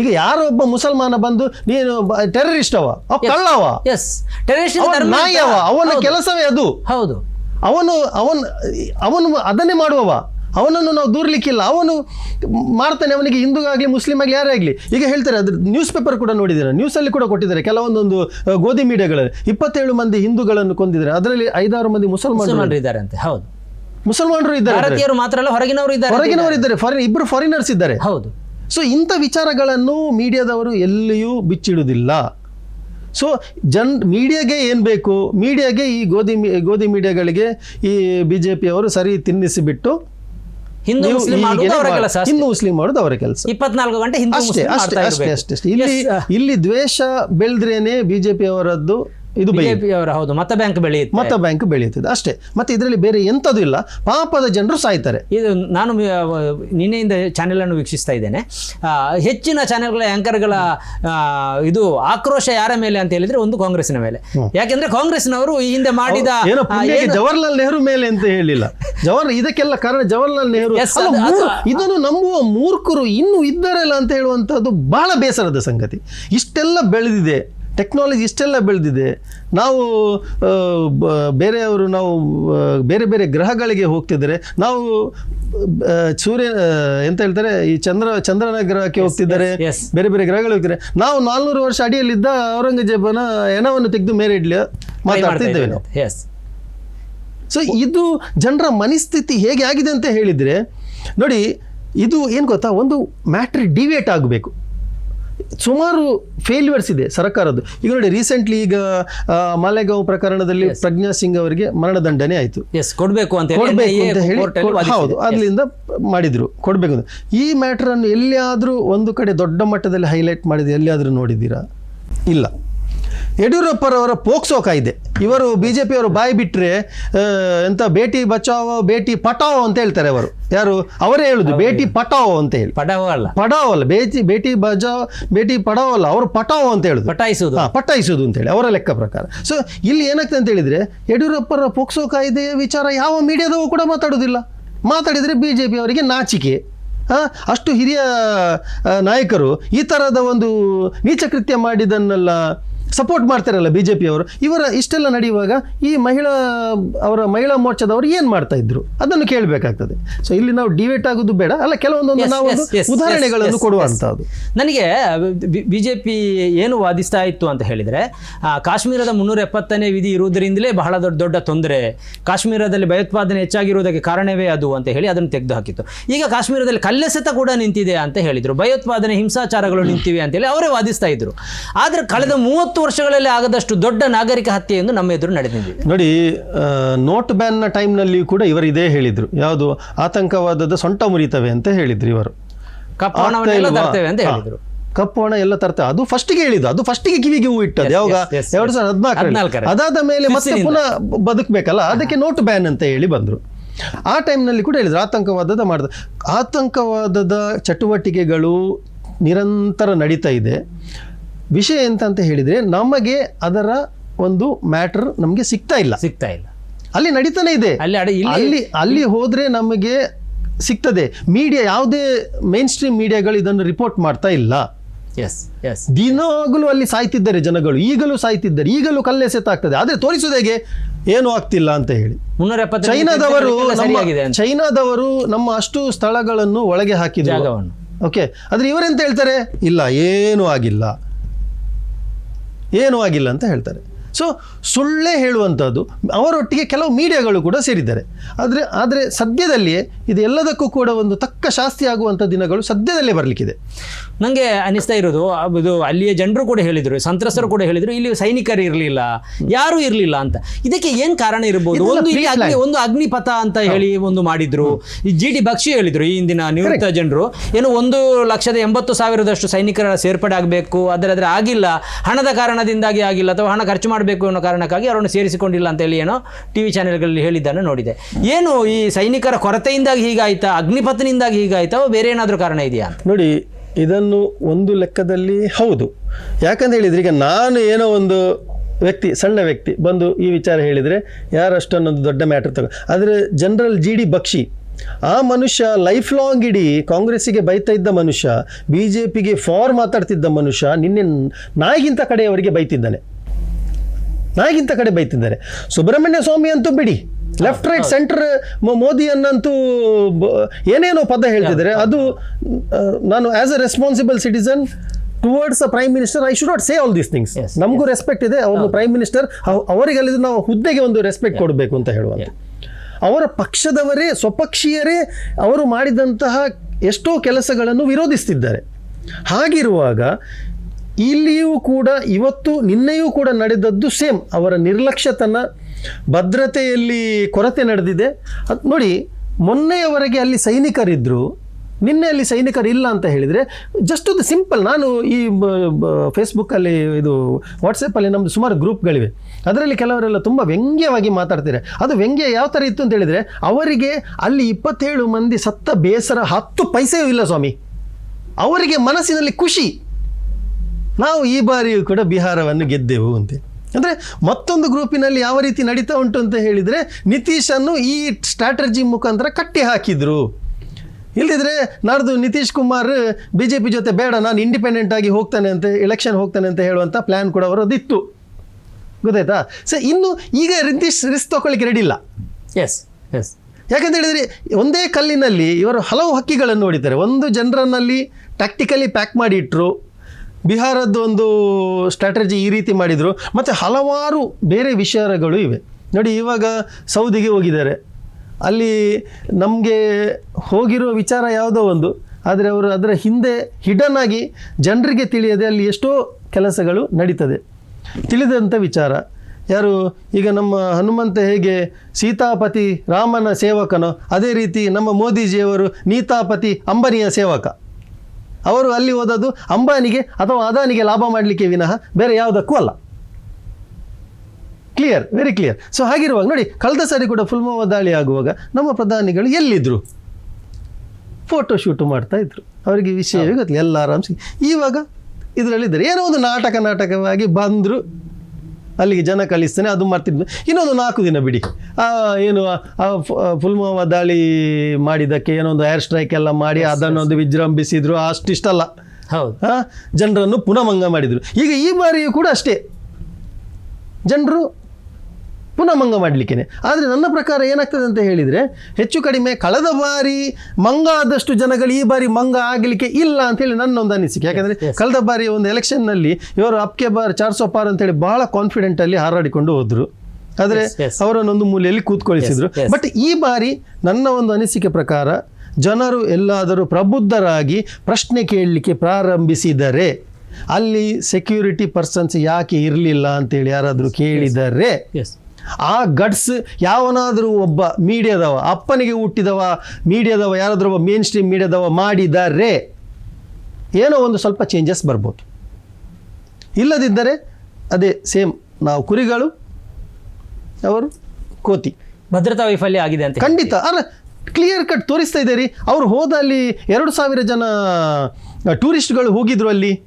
ಈಗ ಯಾರೋ ಒಬ್ಬ ಮುಸಲ್ಮಾನ ಬಂದು ನೀನು ಟೆರರಿಸ್ಟ್ ಅವ ಕಳ್ಳವ. ಎಸ್ ನಾಯವ ಅವನ ಕೆಲಸವೇ ಅದು. ಹೌದು. ಅವನು ಅವನು ಅವನು ಅದನ್ನೇ ಮಾಡುವವ. ಅವನನ್ನು ನಾವು ದೂರ್ಲಿಕ್ಕಿಲ್ಲ. ಅವನು ಮಾಡ್ತಾನೆ ಅವನಿಗೆ ಹಿಂದೂ ಆಗಲಿ ಮುಸ್ಲಿಂ ಆಗಲಿ ಯಾರೇ ಆಗಲಿ. ಈಗ ಹೇಳ್ತಾರೆ ಅದ್ರ ನ್ಯೂಸ್ ಪೇಪರ್ ಕೂಡ ನೋಡಿದ್ದಾರೆ? ನ್ಯೂಸಲ್ಲಿ ಕೂಡ ಕೊಟ್ಟಿದ್ದಾರೆ. ಕೆಲವೊಂದೊಂದು ಗೋಧಿ ಮೀಡಿಯಾಗಳಲ್ಲಿ ಇಪ್ಪತ್ತೇಳು ಮಂದಿ ಹಿಂದೂಗಳನ್ನು ಕೊಂದಿದ್ದಾರೆ. ಅದರಲ್ಲಿ ಐದಾರು ಮಂದಿ ಮುಸಲ್ಮಾನರು ಇದ್ದಾರೆ ಅಂತೆ ಹೌದು. ಮುಸಲ್ಮಾನರು ಇದ್ದಾರೆ. ಭಾರತೀಯರು ಮಾತ್ರ ಅಲ್ಲ ಹೊರಗಿನವರು ಇದ್ದಾರೆ ಹೊರಗಿನವರು ಇದ್ದಾರೆ. ಫಾರಿನ್ ಇಬ್ಬರು ಫಾರಿನರ್ಸ್ ಇದ್ದಾರೆ. ಹೌದು. ಸೊ ಇಂಥ ವಿಚಾರಗಳನ್ನು ಮೀಡಿಯಾದವರು ಎಲ್ಲಿಯೂ ಬಿಚ್ಚಿಡುವುದಿಲ್ಲ. ಸೊ ಜನ್ ಮೀಡಿಯಾಗೆ ಏನು ಬೇಕು? ಮೀಡಿಯಾಗೆ ಈ ಗೋಧಿ ಗೋಧಿ ಮೀಡಿಯಾಗಳಿಗೆ ಈ ಬಿ ಜೆ ಪಿಯವರು ಸರಿ ತಿನ್ನಿಸಿಬಿಟ್ಟು ಹಿಂದೂ ಮುಸ್ಲಿಂ ಮಾಡೋದು ಅವರ ಕೆಲಸ ಹಿಂದೂ ಮುಸ್ಲಿಂ ಮಾಡೋದು ಅವರ ಕೆಲಸ. ಇಪ್ಪತ್ನಾಲ್ಕು ಗಂಟೆ ಹಿಂದೂ ಅಷ್ಟೇ ಅಷ್ಟೇ ಅಷ್ಟೇ ಅಷ್ಟೇ ಅಷ್ಟೇ. ಇಲ್ಲಿ ಇಲ್ಲಿ ದ್ವೇಷ ಬೆಳೆದ್ರೇನೆ ಬಿಜೆಪಿ ಅವರದ್ದು ಇದು ಅವರ ಹೌದು. ಮತ ಬ್ಯಾಂಕ್ ಬೆಳೆಯುತ್ತೆ. ಮತ ಬ್ಯಾಂಕ್ ಬೆಳೆಯುತ್ತದೆ. ಅಷ್ಟೇ. ಮತ್ತೆ ಇದರಲ್ಲಿ ಬೇರೆ ಎಂಥದ್ದು ಇಲ್ಲ. ಪಾಪದ ಜನರು ಸಾಯ್ತಾರೆ. ಇದು ನಾನು ನಿನ್ನೆಯಿಂದ ಚಾನೆಲ್ ಅನ್ನು ವೀಕ್ಷಿಸ್ತಾ ಇದ್ದೇನೆ. ಹೆಚ್ಚಿನ ಚಾನೆಲ್ಗಳ ಆಂಕರ್ಗಳ ಇದು ಆಕ್ರೋಶ ಯಾರ ಮೇಲೆ ಅಂತ ಹೇಳಿದ್ರೆ ಒಂದು ಕಾಂಗ್ರೆಸ್ನ ಮೇಲೆ. ಯಾಕೆಂದ್ರೆ ಕಾಂಗ್ರೆಸ್ನವರು ಈ ಹಿಂದೆ ಮಾಡಿದ ಜವಹರ್ಲಾಲ್ ನೆಹರು ಮೇಲೆ ಅಂತ ಹೇಳಿಲ್ಲ. ಜವಾಹರ್ ಇದಕ್ಕೆಲ್ಲ ಕಾರಣ ಜವಾಹರ್ಲಾಲ್ ನೆಹರು. ಇದನ್ನು ನಂಬುವ ಮೂರ್ಖರು ಇನ್ನೂ ಇದ್ದಾರಲ್ಲ ಅಂತ ಹೇಳುವಂತಹದ್ದು ಬಹಳ ಬೇಸರದ ಸಂಗತಿ. ಇಷ್ಟೆಲ್ಲ ಬೆಳೆದಿದೆ. ಟೆಕ್ನಾಲಜಿ ಇಷ್ಟೆಲ್ಲ ಬೆಳೆದಿದೆ. ನಾವು ಬೇರೆಯವರು ನಾವು ಬೇರೆ ಬೇರೆ ಗ್ರಹಗಳಿಗೆ ಹೋಗ್ತಿದ್ದಾರೆ. ನಾವು ಸೂರ್ಯ ಎಂತ ಹೇಳ್ತಾರೆ ಈ ಚಂದ್ರ ಚಂದ್ರನ ಗ್ರಹಕ್ಕೆ ಹೋಗ್ತಿದ್ದಾರೆ. ಬೇರೆ ಬೇರೆ ಗ್ರಹಗಳು ಹೋಗ್ತಿದ್ದಾರೆ. ನಾವು ನಾಲ್ನೂರು ವರ್ಷ ಅಡಿಯಲ್ಲಿದ್ದ ಔರಂಗಜೇಬನ ಹೆಣವನ್ನು ತೆಗೆದು ಮೇಲೆ ಇಡ್ಲಿ ಮಾತಾಡ್ತಿದ್ದೇವೆ ನಾವು. ಸೊ ಇದು ಜನರ ಮನಸ್ಥಿತಿ ಹೇಗೆ ಆಗಿದೆ ಅಂತ ಹೇಳಿದರೆ ನೋಡಿ ಇದು ಏನು ಗೊತ್ತಾ? ಒಂದು ಮ್ಯಾಟ್ರ್ ಡಿವೇಟ್ ಆಗಬೇಕು. ಸುಮಾರು ಫೇಲ್ಯೂರ್ಸ್ ಇದೆ ಸರ್ಕಾರದ್ದು. ಈಗ ನೋಡಿ ರೀಸೆಂಟ್ಲಿ ಈಗ ಮಾಲೆಗಾಂವ್ ಪ್ರಕರಣದಲ್ಲಿ ಪ್ರಜ್ಞಾ ಸಿಂಗ್ ಅವರಿಗೆ ಮರಣದಂಡನೆ ಆಯಿತು. ಕೊಡ್ಬೇಕು ಅಂತ ಹೇಳಿ ಕೊಡಬೇಕು ಅಂತ ಹೇಳಿ ಹೌದು ಅದರಿಂದ ಮಾಡಿದ್ರು ಕೊಡಬೇಕು ಅಂತ. ಈ ಮ್ಯಾಟ್ರನ್ನು ಎಲ್ಲಿಯಾದರೂ ಒಂದು ಕಡೆ ದೊಡ್ಡ ಮಟ್ಟದಲ್ಲಿ ಹೈಲೈಟ್ ಮಾಡಿದ ಎಲ್ಲಿಯಾದರೂ ನೋಡಿದ್ದೀರಾ? ಇಲ್ಲ. ಯಡಿಯೂರಪ್ಪರವರ ಪೋಕ್ಸೋ ಕಾಯ್ದೆ. ಇವರು ಬಿ ಜೆ ಪಿಯವರು ಬಾಯಿ ಬಿಟ್ಟರೆ ಎಂಥ ಬೇಟಿ ಬಚಾವೋ ಬೇಟಿ ಪಟಾವೋ ಅಂತ ಹೇಳ್ತಾರೆ ಅವರು. ಯಾರು? ಅವರೇ ಹೇಳುದು ಬೇಟಿ ಪಟಾವೋ ಅಂತ ಹೇಳಿ. ಪಡವ ಅಲ್ಲ. ಪಡಾವೋ ಅಲ್ಲ ಬೇಟಿ ಬೇಟಿ ಬಚಾವ್ ಬೇಟಿ ಪಡಾವೋ ಅಲ್ಲ ಅವರು ಪಟಾವೋ ಅಂತ ಹೇಳುದು. ಪಟಾಯಿಸುವುದು. ಹಾ, ಅಂತ ಹೇಳಿ ಅವರ ಲೆಕ್ಕ ಪ್ರಕಾರ. ಸೊ ಇಲ್ಲಿ ಏನಾಗ್ತದೆ ಅಂತ ಹೇಳಿದ್ರೆ ಯಡಿಯೂರಪ್ಪರ ಪೋಕ್ಸೋ ಕಾಯ್ದೆಯ ವಿಚಾರ ಯಾವ ಮೀಡಿಯಾದವೂ ಕೂಡ ಮಾತಾಡೋದಿಲ್ಲ. ಮಾತಾಡಿದರೆ ಬಿ ಜೆ ಪಿ ಅವರಿಗೆ ನಾಚಿಕೆ. ಅಷ್ಟು ಹಿರಿಯ ನಾಯಕರು ಈ ಥರದ ಒಂದು ನೀಚ ಕೃತ್ಯ ಮಾಡಿದ್ದನ್ನೆಲ್ಲ ಸಪೋರ್ಟ್ ಮಾಡ್ತಾರಲ್ಲ ಬಿ ಜೆ ಪಿಯವರು ಇವರ ಇಷ್ಟೆಲ್ಲ ನಡೆಯುವಾಗ ಈ ಮಹಿಳಾ ಅವರ ಮಹಿಳಾ ಮೋರ್ಚಾದವರು ಏನು ಮಾಡ್ತಾ ಇದ್ರು? ಅದನ್ನು ಕೇಳಬೇಕಾಗ್ತದೆ. ಸೊ ಇಲ್ಲಿ ನಾವು ಡಿವೇಟ್ ಆಗೋದು ಬೇಡ. ಅಲ್ಲ ಕೆಲವೊಂದೊಂದು ನಾವು ಉದಾಹರಣೆಗಳನ್ನು ಕೊಡುವಂಥದ್ದು. ನನಗೆ ಬಿ ಜೆ ಪಿ ಏನು ವಾದಿಸ್ತಾ ಇತ್ತು ಅಂತ ಹೇಳಿದರೆ ಕಾಶ್ಮೀರದ ಮುನ್ನೂರ ಎಪ್ಪತ್ತನೇ ವಿಧಿ ಇರುವುದರಿಂದಲೇ ಬಹಳ ದೊಡ್ಡ ದೊಡ್ಡ ತೊಂದರೆ. ಕಾಶ್ಮೀರದಲ್ಲಿ ಭಯೋತ್ಪಾದನೆ ಹೆಚ್ಚಾಗಿರುವುದಕ್ಕೆ ಕಾರಣವೇ ಅದು ಅಂತ ಹೇಳಿ ಅದನ್ನು ತೆಗೆದು ಹಾಕಿತ್ತು ಈಗ ಕಾಶ್ಮೀರದಲ್ಲಿ ಕಲ್ಲೆಸೆತ ಕೂಡ ನಿಂತಿದೆ ಅಂತ ಹೇಳಿದರು. ಭಯೋತ್ಪಾದನೆ ಹಿಂಸಾಚಾರಗಳು ನಿಂತಿವೆ ಅಂತೇಳಿ ಅವರೇ ವಾದಿಸ್ತಾ ಇದ್ರು. ಆದರೆ ಕಳೆದ ಮೂವತ್ತು ವರ್ಷಗಳಲ್ಲಿ ಆಗದಷ್ಟು ದೊಡ್ಡ ನಾಗರಿಕ ಹತ್ಯೆ ಎಂದು ನಮ್ಮ ಎದುರು ನಡೆದಿದೆ. ನೋಡಿ ನೋಟ್ ಬ್ಯಾನ್ನ ಟೈಮ್ನಲ್ಲಿ ಕೂಡ ಇವರು ಇದೇ ಹೇಳಿದ್ರು. ಯಾವುದು? ಆತಂಕವಾದದ ಸೊಂಟ ಮುರಿತವೆ ಅಂತ ಹೇಳಿದ್ರು ಇವರು? ಅಂತ. ಹೇಳಿದ್ರು. ಕಪ್ಪು ಹಣ ಎಲ್ಲ ತರ್ತೇವೆ ಅದು ಫಸ್ಟಿಗೆ ಹೇಳಿದ್ದು. ಅದು ಫಸ್ಟಿಗೆ ಕಿವಿಗೆ ಹೂ ಇಟ್ಟದ್ದು. ಯಾವಾಗ? ಎರಡು ಸಾವಿರದ ಹದಿನಾಲ್ಕರಲ್ಲಿ. ಅದಾದ ಮೇಲೆ ಮತ್ತೆ. ಪುನಃ ಬದುಕಬೇಕಲ್ಲ? ಅದಕ್ಕೆ ನೋಟ್ ಬ್ಯಾನ್ ಅಂತ ಹೇಳಿ ಬಂದರು. ಆ ಟೈಮ್ನಲ್ಲಿ ಕೂಡ ಹೇಳಿದ್ರು. ಆತಂಕವಾದದ ಮಾಡಿದ. ಆತಂಕವಾದದ ಚಟುವಟಿಕೆಗಳು ನಿರಂತರ ನಡೀತಾ ಇದೆ. ವಿಷಯ ಎಂತ ಅಂತ ಹೇಳಿದರೆ ನಮಗೆ ಅದರ ಒಂದು ಮ್ಯಾಟರ್ ನಮಗೆ ಸಿಗ್ತಾ ಇಲ್ಲ. ಸಿಗ್ತಾ ಇಲ್ಲ. ಅಲ್ಲಿ ನಡೀತಾನೆ ಇದೆ. ಅಲ್ಲಿ ಅಲ್ಲಿ ಅಲ್ಲಿ ಹೋದರೆ ನಮಗೆ ಸಿಗ್ತದೆ. ಮೀಡಿಯಾ ಯಾವುದೇ ಮೇನ್ ಸ್ಟ್ರೀಮ್ ಮೀಡಿಯಾಗಳು ಇದನ್ನು ರಿಪೋರ್ಟ್ ಮಾಡ್ತಾ ಇಲ್ಲ. ಎಸ್ ಎಸ್ ದಿನಾಗಲೂ ಅಲ್ಲಿ ಸಾಯ್ತಿದ್ದಾರೆ ಜನಗಳು. ಈಗಲೂ ಸಾಯ್ತಿದ್ದಾರೆ. ಈಗಲೂ ಕಲ್ಲೆಸೆತಾಗ್ತದೆ ಆದರೆ ತೋರಿಸೋದು ಹೇಗೆ? ಏನು ಆಗ್ತಿಲ್ಲ ಅಂತ ಹೇಳಿ. ಮುನ್ನೂರ ಚೈನಾದವರು ಚೈನಾದವರು ನಮ್ಮ ಅಷ್ಟು ಸ್ಥಳಗಳನ್ನು ಒಳಗೆ ಹಾಕಿದ್ರು. ಓಕೆ ಆದ್ರೆ ಇವರೆಂತ ಹೇಳ್ತಾರೆ? ಇಲ್ಲ ಏನೂ ಆಗಿಲ್ಲ. ಏನೂ ಆಗಿಲ್ಲ ಅಂತ ಹೇಳ್ತಾರೆ. ಸೊ ಸುಳ್ಳೇ ಹೇಳುವಂಥದ್ದು ಅವರೊಟ್ಟಿಗೆ ಕೆಲವು ಮೀಡಿಯಾಗಳು ಕೂಡ ಸೇರಿದ್ದಾರೆ. ಆದರೆ ಆದರೆ ಸದ್ಯದಲ್ಲಿಯೇ ಇದೆಲ್ಲದಕ್ಕೂ ಕೂಡ ಒಂದು ತಕ್ಕ ಶಾಸ್ತಿ ಆಗುವಂಥ ದಿನಗಳು ಸದ್ಯದಲ್ಲೇ ಬರಲಿಕ್ಕಿದೆ. ನನಗೆ ಅನಿಸ್ತಾ ಇರೋದು ಇದು ಅಲ್ಲಿಯ ಜನರು ಕೂಡ ಹೇಳಿದರು ಸಂತ್ರಸ್ತರು ಕೂಡ ಹೇಳಿದರು ಇಲ್ಲಿ ಸೈನಿಕರು ಇರಲಿಲ್ಲ ಯಾರು ಇರಲಿಲ್ಲ ಅಂತ. ಇದಕ್ಕೆ ಏನು ಕಾರಣ ಇರ್ಬೋದು? ಒಂದು ಇಲ್ಲಿ. ಅಗ್ನಿ ಒಂದು ಅಗ್ನಿಪಥ ಅಂತ ಹೇಳಿ ಒಂದು ಮಾಡಿದ್ರು. ಈ ಜಿ ಡಿ ಬಕ್ಷಿ ಹೇಳಿದರು ಈ ಹಿಂದಿನ ನಿವೃತ್ತ ಜನರು. ಏನು ಒಂದು ಲಕ್ಷದ ಎಂಬತ್ತು ಸಾವಿರದಷ್ಟು ಸೈನಿಕರ ಸೇರ್ಪಡೆ ಆಗಬೇಕು ಅದರ ಆಗಿಲ್ಲ. ಹಣದ ಕಾರಣದಿಂದಾಗಿ ಆಗಿಲ್ಲ ಅಥವಾ ಹಣ ಖರ್ಚು ಮಾಡಬೇಕು ಅನ್ನೋ ಕಾರಣಕ್ಕಾಗಿ ಅವರನ್ನು ಸೇರಿಸಿಕೊಂಡಿಲ್ಲ ಅಂತ ಹೇಳಿ ಏನೋ ಟಿ ವಿ ಚಾನೆಲ್ಗಳಲ್ಲಿ ಹೇಳಿದ್ದನ್ನು ನೋಡಿದೆ. ಏನು ಈ ಸೈನಿಕರ ಕೊರತೆಯಿಂದಾಗಿ ಹೀಗಾಯ್ತಾ ಅಗ್ನಿಪಥನಿಂದಾಗಿ ಹೀಗಾಯ್ತಾ ಬೇರೆ ಏನಾದರೂ ಕಾರಣ ಇದೆಯಾ ನೋಡಿ ಇದನ್ನು ಒಂದು ಲೆಕ್ಕದಲ್ಲಿ ಹೌದು. ಯಾಕಂತ ಹೇಳಿದ್ರೆ ಈಗ ನಾನು ಏನೋ ಒಂದು ವ್ಯಕ್ತಿ, ಸಣ್ಣ ವ್ಯಕ್ತಿ ಬಂದು ಈ ವಿಚಾರ ಹೇಳಿದರೆ ಯಾರಷ್ಟೊಂದೊಂದು ದೊಡ್ಡ ಮ್ಯಾಟ್ರ್ ತಗೋ ಆದರೆ ಜನರಲ್ ಜಿ ಡಿ ಬಕ್ಷಿ, ಆ ಮನುಷ್ಯ ಲೈಫ್ ಲಾಂಗ್ ಇಡೀ ಕಾಂಗ್ರೆಸ್ಸಿಗೆ ಬೈತಾ ಇದ್ದ ಮನುಷ್ಯ ಬಿ ಜೆ ಪಿಗೆ ಫಾರ್ ಮಾತಾಡ್ತಿದ್ದ ಮನುಷ್ಯ ನಿನ್ನೆ ನಾಯಿಗಿಂತ ಕಡೆಯವರಿಗೆ ಬೈತಿದ್ದಾನೆ. ನಾಯಿಗಿಂತ ಕಡೆ ಬೈತಿದ್ದಾರೆ. ಸುಬ್ರಹ್ಮಣ್ಯ ಸ್ವಾಮಿ ಅಂತೂ ಬಿಡಿ. ಲೆಫ್ಟ್ ರೈಟ್ ಸೆಂಟರ್ ಮೋದಿಯನ್ನಂತೂ ಏನೇನೋ ಪದ ಹೇಳ್ತಿದ್ದಾರೆ. ಅದು ನಾನು as a responsible citizen towards a prime minister I should not say all these things ನಮಗೂ ರೆಸ್ಪೆಕ್ಟ್ ಇದೆ. ಅವರು ಪ್ರೈಮ್ ಮಿನಿಸ್ಟರ್ ಅವರಿಗೆ ಅಲ್ಲಿ ನಾವು ಹುದ್ದೆಗೆ ಒಂದು ರೆಸ್ಪೆಕ್ಟ್ ಕೊಡಬೇಕು ಅಂತ ಹೇಳುವಂತ. ಅವರ ಪಕ್ಷದವರೇ ಸ್ವಪಕ್ಷೀಯರೇ ಅವರು ಮಾಡಿದಂತಹ ಎಷ್ಟೋ ಕೆಲಸಗಳನ್ನು ವಿರೋಧಿಸ್ತಿದ್ದಾರೆ. ಹಾಗಿರುವಾಗ ಇಲ್ಲಿಯೂ ಕೂಡ ಇವತ್ತು ನಿನ್ನೆಯೂ ಕೂಡ ನಡೆದದ್ದು ಸೇಮ್. ಅವರ ನಿರ್ಲಕ್ಷ್ಯತನ ಭದ್ರತೆಯಲ್ಲಿ ಕೊರತೆ ನಡೆದಿದೆ. ಅದು ನೋಡಿ, ಮೊನ್ನೆಯವರೆಗೆ ಅಲ್ಲಿ ಸೈನಿಕರಿದ್ದರು ನಿನ್ನೆ ಅಲ್ಲಿ ಸೈನಿಕರು ಇಲ್ಲ ಅಂತ ಹೇಳಿದರೆ ಜಸ್ಟ್ ಒಂದು ಸಿಂಪಲ್ ನಾನು ಈ ಫೇಸ್ಬುಕ್ಕಲ್ಲಿ ಇದು ವಾಟ್ಸಪ್ಪಲ್ಲಿ ನಮ್ಮದು ಸುಮಾರು ಗ್ರೂಪ್ಗಳಿವೆ. ಅದರಲ್ಲಿ ಕೆಲವರೆಲ್ಲ ತುಂಬ ವ್ಯಂಗ್ಯವಾಗಿ ಮಾತಾಡ್ತಾರೆ ಅದು ವ್ಯಂಗ್ಯ ಯಾವ ಥರ ಇತ್ತು ಅಂತ ಹೇಳಿದರೆ, ಅವರಿಗೆ ಅಲ್ಲಿ ಇಪ್ಪತ್ತೇಳು ಮಂದಿ ಸತ್ತ ಬೇಸರ ಹತ್ತು ಪೈಸೆಯೂ ಇಲ್ಲ ಸ್ವಾಮಿ. ಅವರಿಗೆ ಮನಸ್ಸಿನಲ್ಲಿ ಖುಷಿ. ನಾವು ಈ ಬಾರಿಯೂ ಕೂಡ ಬಿಹಾರವನ್ನು ಗೆದ್ದೆವು ಅಂತ. ಅಂದರೆ ಮತ್ತೊಂದು ಗ್ರೂಪಿನಲ್ಲಿ ಯಾವ ರೀತಿ ನಡೀತಾ ಉಂಟು ಅಂತ ಹೇಳಿದರೆ ನಿತೀಶನ್ನು ಈ ಸ್ಟ್ರಾಟಜಿ ಮುಖಾಂತರ ಕಟ್ಟಿ ಹಾಕಿದರು. ಇಲ್ಲದಿದ್ರೆ ನಾಡ್ದು Nitish Kumar B J P ಜೊತೆ ಬೇಡ ನಾನು ಇಂಡಿಪೆಂಡೆಂಟ್ ಆಗಿ ಹೋಗ್ತಾನೆ ಅಂತ ಎಲೆಕ್ಷನ್ ಹೋಗ್ತಾನೆ ಅಂತ ಹೇಳುವಂಥ ಪ್ಲ್ಯಾನ್ ಕೂಡ ಅವರದಿತ್ತು. ಗೊತ್ತಾಯ್ತಾ? ಸೊ ಇನ್ನು ಈಗ ನಿತೀಶ್ ರಿಸ್ಕ್ ತೊಗೊಳ್ಳಿಕ್ಕೆ ರೆಡಿ ಇಲ್ಲ. ಎಸ್ ಎಸ್ ಯಾಕಂತ ಹೇಳಿದರೆ ಒಂದೇ ಕಲ್ಲಿನಲ್ಲಿ ಇವರು ಹಲವು ಹಕ್ಕಿಗಳನ್ನು ಹೊಡಿತಾರೆ ಒಂದು ಜನರನ್ನಲ್ಲಿ ಟ್ಯಾಕ್ಟಿಕಲಿ ಪ್ಯಾಕ್ ಮಾಡಿ ಇಟ್ಟರು ಬಿಹಾರದ್ದು ಒಂದು ಸ್ಟ್ರಾಟಜಿ ಈ ರೀತಿ ಮಾಡಿದರು. ಮತ್ತು ಹಲವಾರು ಬೇರೆ ವಿಚಾರಗಳು ಇವೆ. ನೋಡಿ, ಇವಾಗ ಸೌದಿಗೆ ಹೋಗಿದ್ದಾರೆ. ಅಲ್ಲಿ ನಮಗೆ ಹೋಗಿರೋ ವಿಚಾರ ಯಾವುದೋ ಒಂದು, ಆದರೆ ಅವರು ಅದರ ಹಿಂದೆ ಹಿಡನ್ ಆಗಿ ಜನರಿಗೆ ತಿಳಿಯದೆ ಅಲ್ಲಿ ಎಷ್ಟೋ ಕೆಲಸಗಳು ನಡೀತದೆ. ತಿಳಿದಂಥ ವಿಚಾರ. ಯಾರು, ಈಗ ನಮ್ಮ ಹನುಮಂತ ಹೇಗೆ ಸೀತಾಪತಿ ರಾಮನ ಸೇವಕನೋ, ಅದೇ ರೀತಿ ನಮ್ಮ ಮೋದಿಜಿಯವರು ನೀತಾಪತಿ ಅಂಬನಿಯ ಸೇವಕ. ಅವರು ಅಲ್ಲಿ ಓದೋದು ಅಂಬಾನಿಗೆ ಅಥವಾ ಅದಾನಿಗೆ ಲಾಭ ಮಾಡಲಿಕ್ಕೆ ವಿನಃ ಬೇರೆ ಯಾವುದಕ್ಕೂ ಅಲ್ಲ. ಕ್ಲಿಯರ್ ವೆರಿ ಕ್ಲಿಯರ್ ಸೊ ಹಾಗಿರುವಾಗ ನೋಡಿ, ಕಳೆದ ಸಾರಿ ಕೂಡ ಪುಲ್ವಾಮಾ ದಾಳಿ ಆಗುವಾಗ ನಮ್ಮ ಪ್ರಧಾನಿಗಳು ಎಲ್ಲಿದ್ದರು ಫೋಟೋ ಶೂಟ್ ಮಾಡ್ತಾ ಇದ್ರು. ಅವರಿಗೆ ವಿಷಯವೇ ಗೊತ್ತಿಲ್ಲ. ಎಲ್ಲ ಆರಾಮ್ಸಿ. ಇವಾಗ ಇದರಲ್ಲಿದ್ದಾರೆ. ಏನೋ ಒಂದು ನಾಟಕ ನಾಟಕವಾಗಿ ಬಂದರು. ಅಲ್ಲಿಗೆ ಜನ ಕಳಿಸ್ತಾನೆ ಅದು ಮಾಡ್ತಿದ್ದು ಇನ್ನೊಂದು ನಾಲ್ಕು ದಿನ ಬಿಡಿ. ಆ, ಏನು ಪುಲ್ವಾಮಾ ದಾಳಿ ಮಾಡಿದ್ದಕ್ಕೆ ಏನೊಂದು ಏರ್ ಸ್ಟ್ರೈಕ್ ಎಲ್ಲ ಮಾಡಿ ಅದನ್ನೊಂದು ವಿಜೃಂಭಿಸಿದ್ರು ಅಷ್ಟಿಷ್ಟಲ್ಲ. ಹೌದು. ಜನರನ್ನು ಪುನಃ ಮಂಗ ಮಾಡಿದರು. ಈಗ ಈ ಬಾರಿಯೂ ಕೂಡ ಅಷ್ಟೇ. ಜನರು ಪುನಃ ಮಂಗ ಮಾಡಲಿಕ್ಕೇನೆ ಆದರೆ ನನ್ನ ಪ್ರಕಾರ ಏನಾಗ್ತದೆ ಅಂತ ಹೇಳಿದರೆ ಹೆಚ್ಚು ಕಡಿಮೆ ಕಳೆದ ಬಾರಿ ಮಂಗ ಆದಷ್ಟು ಜನಗಳು ಈ ಬಾರಿ ಮಂಗ ಆಗಲಿಕ್ಕೆ ಇಲ್ಲ ಅಂತೇಳಿ ನನ್ನ ಒಂದು ಅನಿಸಿಕೆ ಯಾಕಂದರೆ. ಕಳೆದ ಬಾರಿ ಒಂದು ಎಲೆಕ್ಷನ್ನಲ್ಲಿ ಇವರು ಅಪ್ಕೆ ಬಾರ್ ಚಾರ್ ಸೋ ಪಾರ್ ಅಂತೇಳಿ ಭಾಳ ಕಾನ್ಫಿಡೆಂಟಲ್ಲಿ ಹಾರಾಡಿಕೊಂಡು ಹೋದರು ಆದರೆ. ಅವರನ್ನೊಂದು ಮೂಲೆಯಲ್ಲಿ ಕೂತ್ಕೊಳಿಸಿದ್ರು. ಬಟ್ ಈ ಬಾರಿ ನನ್ನ ಒಂದು ಅನಿಸಿಕೆ ಪ್ರಕಾರ ಜನರು ಎಲ್ಲಾದರೂ ಪ್ರಬುದ್ಧರಾಗಿ ಪ್ರಶ್ನೆ ಕೇಳಲಿಕ್ಕೆ ಪ್ರಾರಂಭಿಸಿದರೆ ಅಲ್ಲಿ ಸೆಕ್ಯೂರಿಟಿ ಪರ್ಸನ್ಸ್ ಯಾಕೆ ಇರಲಿಲ್ಲ ಅಂತೇಳಿ ಯಾರಾದರೂ ಕೇಳಿದರೆ ಎಸ್ ಆ ಗಡ್ಸ್ ಯಾವನಾದರೂ ಒಬ್ಬ ಮೀಡಿಯಾದವ ಅಪ್ಪನಿಗೆ ಹುಟ್ಟಿದವ ಮೀಡಿಯಾದವ ಯಾರಾದರೂ ಒಬ್ಬ ಮೇನ್ ಸ್ಟ್ರೀಮ್ ಮೀಡಿಯಾದವ ಮಾಡಿದರೆ ಏನೋ ಒಂದು ಸ್ವಲ್ಪ ಚೇಂಜಸ್ ಬರ್ಬೋದು. ಇಲ್ಲದಿದ್ದರೆ ಅದೇ ಸೇಮ್ ನಾವು ಕುರಿಗಳು ಅವರು ಕೋತಿ. ಭದ್ರತಾ ವೈಫಲ್ಯ ಆಗಿದೆ ಅಂತ ಖಂಡಿತ. ಅಲ್ಲ ಕ್ಲಿಯರ್ ಕಟ್ ತೋರಿಸ್ತಾ ಇದ್ದೀರಿ. ಅವ್ರು ಹೋದ ಅಲ್ಲಿ ಎರಡು ಸಾವಿರ ಜನ ಟೂರಿಸ್ಟ್ಗಳು ಹೋಗಿದ್ರು ಅಲ್ಲಿ.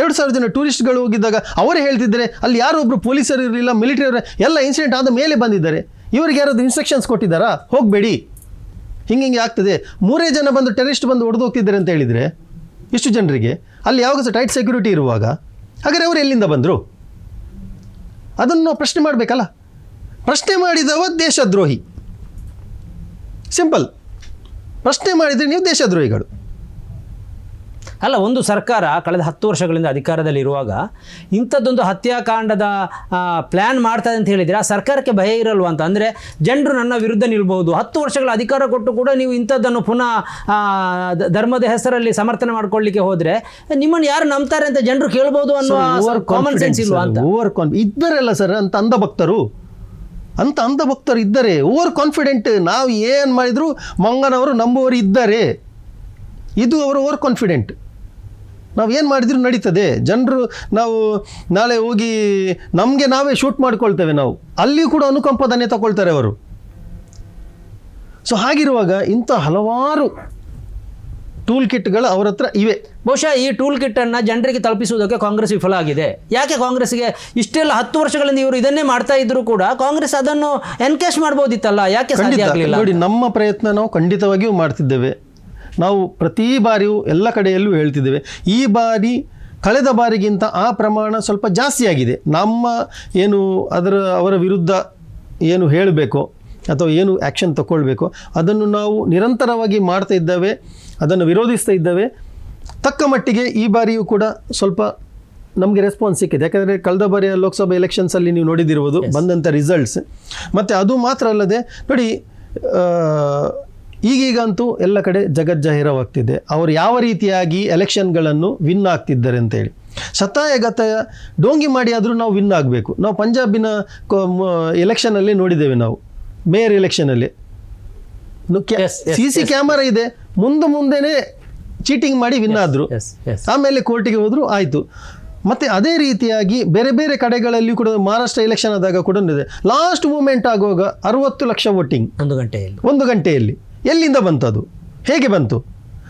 ಎರಡು ಸಾವಿರ ಜನ ಟೂರಿಸ್ಟ್ಗಳು ಹೋಗಿದ್ದಾಗ ಅವರೇ ಹೇಳ್ತಿದ್ದಾರೆ, ಅಲ್ಲಿ ಯಾರೋ ಒಬ್ಬರು ಪೊಲೀಸರು ಇರಲಿಲ್ಲ, ಮಿಲಿಟರಿ ಎಲ್ಲ ಇನ್ಸಿಡೆಂಟ್ ಆದ ಮೇಲೆ ಬಂದಿದ್ದಾರೆ. ಇವರಿಗೆ ಯಾರಾದ್ರು ಇನ್ಸ್ಟ್ರಕ್ಷನ್ಸ್ ಕೊಟ್ಟಿದ್ದಾರಾ? ಹೋಗಬೇಡಿ. ಹಿಂಗೆ ಹಿಂಗೆ ಆಗ್ತದೆ. ಮೂರೇ ಜನ ಬಂದು ಟೆರರಿಸ್ಟ್ ಬಂದು ಹೊಡೆದು ಹೋಗ್ತಿದ್ದಾರೆ ಅಂತ ಹೇಳಿದರೆ, ಇಷ್ಟು ಜನರಿಗೆ, ಅಲ್ಲಿ ಯಾವಾಗ ಸಹ ಟೈಟ್ ಸೆಕ್ಯೂರಿಟಿ ಇರುವಾಗ, ಹಾಗಾದರೆ ಅವರು ಎಲ್ಲಿಂದ ಬಂದರು? ಅದನ್ನು ಪ್ರಶ್ನೆ ಮಾಡಬೇಕಲ್ಲ? ಪ್ರಶ್ನೆ ಮಾಡಿದವ ದೇಶದ್ರೋಹಿ. ಸಿಂಪಲ್ ಪ್ರಶ್ನೆ ಮಾಡಿದರೆ ನೀವು ದೇಶದ್ರೋಹಿಗಳು. ಅಲ್ಲ ಒಂದು ಸರ್ಕಾರ ಕಳೆದ ಹತ್ತು ವರ್ಷಗಳಿಂದ ಅಧಿಕಾರದಲ್ಲಿ ಇರುವಾಗ ಇಂಥದ್ದೊಂದು ಹತ್ಯಾಕಾಂಡದ ಪ್ಲ್ಯಾನ್ ಮಾಡ್ತದೆ ಅಂತ ಹೇಳಿದರೆ ಆ ಸರ್ಕಾರಕ್ಕೆ ಭಯ ಇರಲ್ವ ಅಂತ? ಅಂದರೆ ಜನರು ನನ್ನ ವಿರುದ್ಧ ನಿಲ್ಬಹುದು. ಹತ್ತು ವರ್ಷಗಳ ಅಧಿಕಾರ ಕೊಟ್ಟು ಕೂಡ ನೀವು ಇಂಥದ್ದನ್ನು ಪುನಃ ಧರ್ಮದ ಹೆಸರಲ್ಲಿ ಸಮರ್ಥನೆ ಮಾಡ್ಕೊಳ್ಳಿಕ್ಕೆ ಹೋದರೆ ನಿಮ್ಮನ್ನು ಯಾರು ನಂಬ್ತಾರೆ ಅಂತ ಜನರು ಕೇಳ್ಬೋದು ಅನ್ನೋ ಕಾಮನ್ ಸೆನ್ಸ್ ಇಲ್ವಾ ಅಂತ? ಓವರ್ ಕಾನ್ ಇದ್ದರಲ್ಲ ಸರ್ ಅಂತ ಅಂಧ ಭಕ್ತರು ಅಂತ ಅಂಧ ಭಕ್ತರು ಇದ್ದಾರೆ ಓವರ್ ಕಾನ್ಫಿಡೆಂಟ್ ನಾವು ಏನು ಮಾಡಿದ್ರು ಮಂಗನವರು ನಂಬುವವರು ಇದ್ದಾರೆ. ಇದು ಅವರು ಓವರ್ ಕಾನ್ಫಿಡೆಂಟ್ ನಾವು ಏನು ಮಾಡಿದ್ರು ನಡೀತದೆ. ಜನರು ನಾವು ನಾಳೆ ಹೋಗಿ ನಮಗೆ ನಾವೇ ಶೂಟ್ ಮಾಡ್ಕೊಳ್ತೇವೆ ನಾವು. ಅಲ್ಲಿ ಕೂಡ ಅನುಕಂಪದನ್ನೇ ತಗೊಳ್ತಾರೆ ಅವರು. ಸೊ ಹಾಗಿರುವಾಗ ಇಂಥ ಹಲವಾರು ಟೂಲ್ ಕಿಟ್ಗಳು ಅವ್ರ ಹತ್ರ ಇವೆ. ಬಹುಶಃ ಈ ಟೂಲ್ ಕಿಟ್ ಅನ್ನ ಜನರಿಗೆ ತಲುಪಿಸುವುದಕ್ಕೆ ಕಾಂಗ್ರೆಸ್ ವಿಫಲ ಆಗಿದೆ. ಯಾಕೆ ಕಾಂಗ್ರೆಸ್ಗೆ ಇಷ್ಟೆಲ್ಲ ಹತ್ತು ವರ್ಷಗಳಿಂದ ಇವರು ಇದನ್ನೇ ಮಾಡ್ತಾ ಇದ್ರು ಕೂಡ ಕಾಂಗ್ರೆಸ್ ಅದನ್ನು ಎನ್ಕೇಶ್ ಮಾಡ್ಬೋದಿತ್ತಲ್ಲ? ಯಾಕೆ ಸಾಧ್ಯ ನೋಡಿ ನಮ್ಮ ಪ್ರಯತ್ನ ನಾವು ಖಂಡಿತವಾಗಿಯೂ ಮಾಡ್ತಿದ್ದೇವೆ. ನಾವು ಪ್ರತಿ ಬಾರಿಯೂ ಎಲ್ಲ ಕಡೆಯಲ್ಲೂ ಹೇಳ್ತಿದ್ದೇವೆ. ಈ ಬಾರಿ ಕಳೆದ ಬಾರಿಗಿಂತ ಆ ಪ್ರಮಾಣ ಸ್ವಲ್ಪ ಜಾಸ್ತಿಯಾಗಿದೆ ನಮ್ಮ ಏನು ಅದರ ಅವರ ವಿರುದ್ಧ ಏನು ಹೇಳಬೇಕು ಅಥವಾ ಏನು ಆ್ಯಕ್ಷನ್ ತಗೊಳ್ಬೇಕು ಅದನ್ನು ನಾವು ನಿರಂತರವಾಗಿ ಮಾಡ್ತಾ ಇದ್ದೇವೆ ಅದನ್ನು ವಿರೋಧಿಸ್ತಾ ಇದ್ದೇವೆ. ತಕ್ಕ ಮಟ್ಟಿಗೆ ಈ ಬಾರಿಯೂ ಕೂಡ ಸ್ವಲ್ಪ ನಮಗೆ ರೆಸ್ಪಾನ್ಸ್ ಸಿಕ್ಕಿದೆ. ಯಾಕಂದರೆ ಕಳೆದ ಬಾರಿಯ ಲೋಕಸಭಾ ಎಲೆಕ್ಷನ್ಸಲ್ಲಿ ನೀವು ನೋಡಿದಿರ್ಬೋದು ಬಂದಂಥ ರಿಸಲ್ಟ್ಸ್ ಮತ್ತು ಅದು ಮಾತ್ರ ಅಲ್ಲದೆ ನೋಡಿ ಈಗೀಗಂತೂ ಎಲ್ಲ ಕಡೆ ಜಗಜ್ಜಾಹೀರವಾಗ್ತಿದೆ. ಅವರು ಯಾವ ರೀತಿಯಾಗಿ ಎಲೆಕ್ಷನ್ಗಳನ್ನು ವಿನ್ ಆಗ್ತಿದ್ದಾರೆ ಅಂತೇಳಿ. ಸತಾಯ ಗತಾಯ ಡೋಂಗಿ ಮಾಡಿ ಆದರೂ ನಾವು ವಿನ್ ಆಗಬೇಕು. ನಾವು ಪಂಜಾಬಿನ ಎಲೆಕ್ಷನಲ್ಲಿ ನೋಡಿದ್ದೇವೆ ನಾವು. ಮೇಯರ್ ಎಲೆಕ್ಷನಲ್ಲಿ ಸಿ ಸಿ ಕ್ಯಾಮರಾ ಇದೆ. ಮುಂದೆ ಮುಂದೆನೇ ಚೀಟಿಂಗ್ ಮಾಡಿ ವಿನ್ ಆದರು. ಆಮೇಲೆ ಕೋರ್ಟಿಗೆ ಹೋದ್ರು ಆಯಿತು. ಮತ್ತೆ ಅದೇ ರೀತಿಯಾಗಿ ಬೇರೆ ಬೇರೆ ಕಡೆಗಳಲ್ಲಿ ಕೂಡ ಮಹಾರಾಷ್ಟ್ರ ಎಲೆಕ್ಷನ್ ಆದಾಗ ಕೂಡ ಇದೆ. ಲಾಸ್ಟ್ ಮೂಮೆಂಟ್ ಆಗುವಾಗ ಅರವತ್ತು ಲಕ್ಷ ವೋಟಿಂಗ್. ಒಂದು ಗಂಟೆಯಲ್ಲಿ. ಒಂದು ಗಂಟೆಯಲ್ಲಿ. ಎಲ್ಲಿಂದ ಬಂತು ಅದು ಹೇಗೆ ಬಂತು?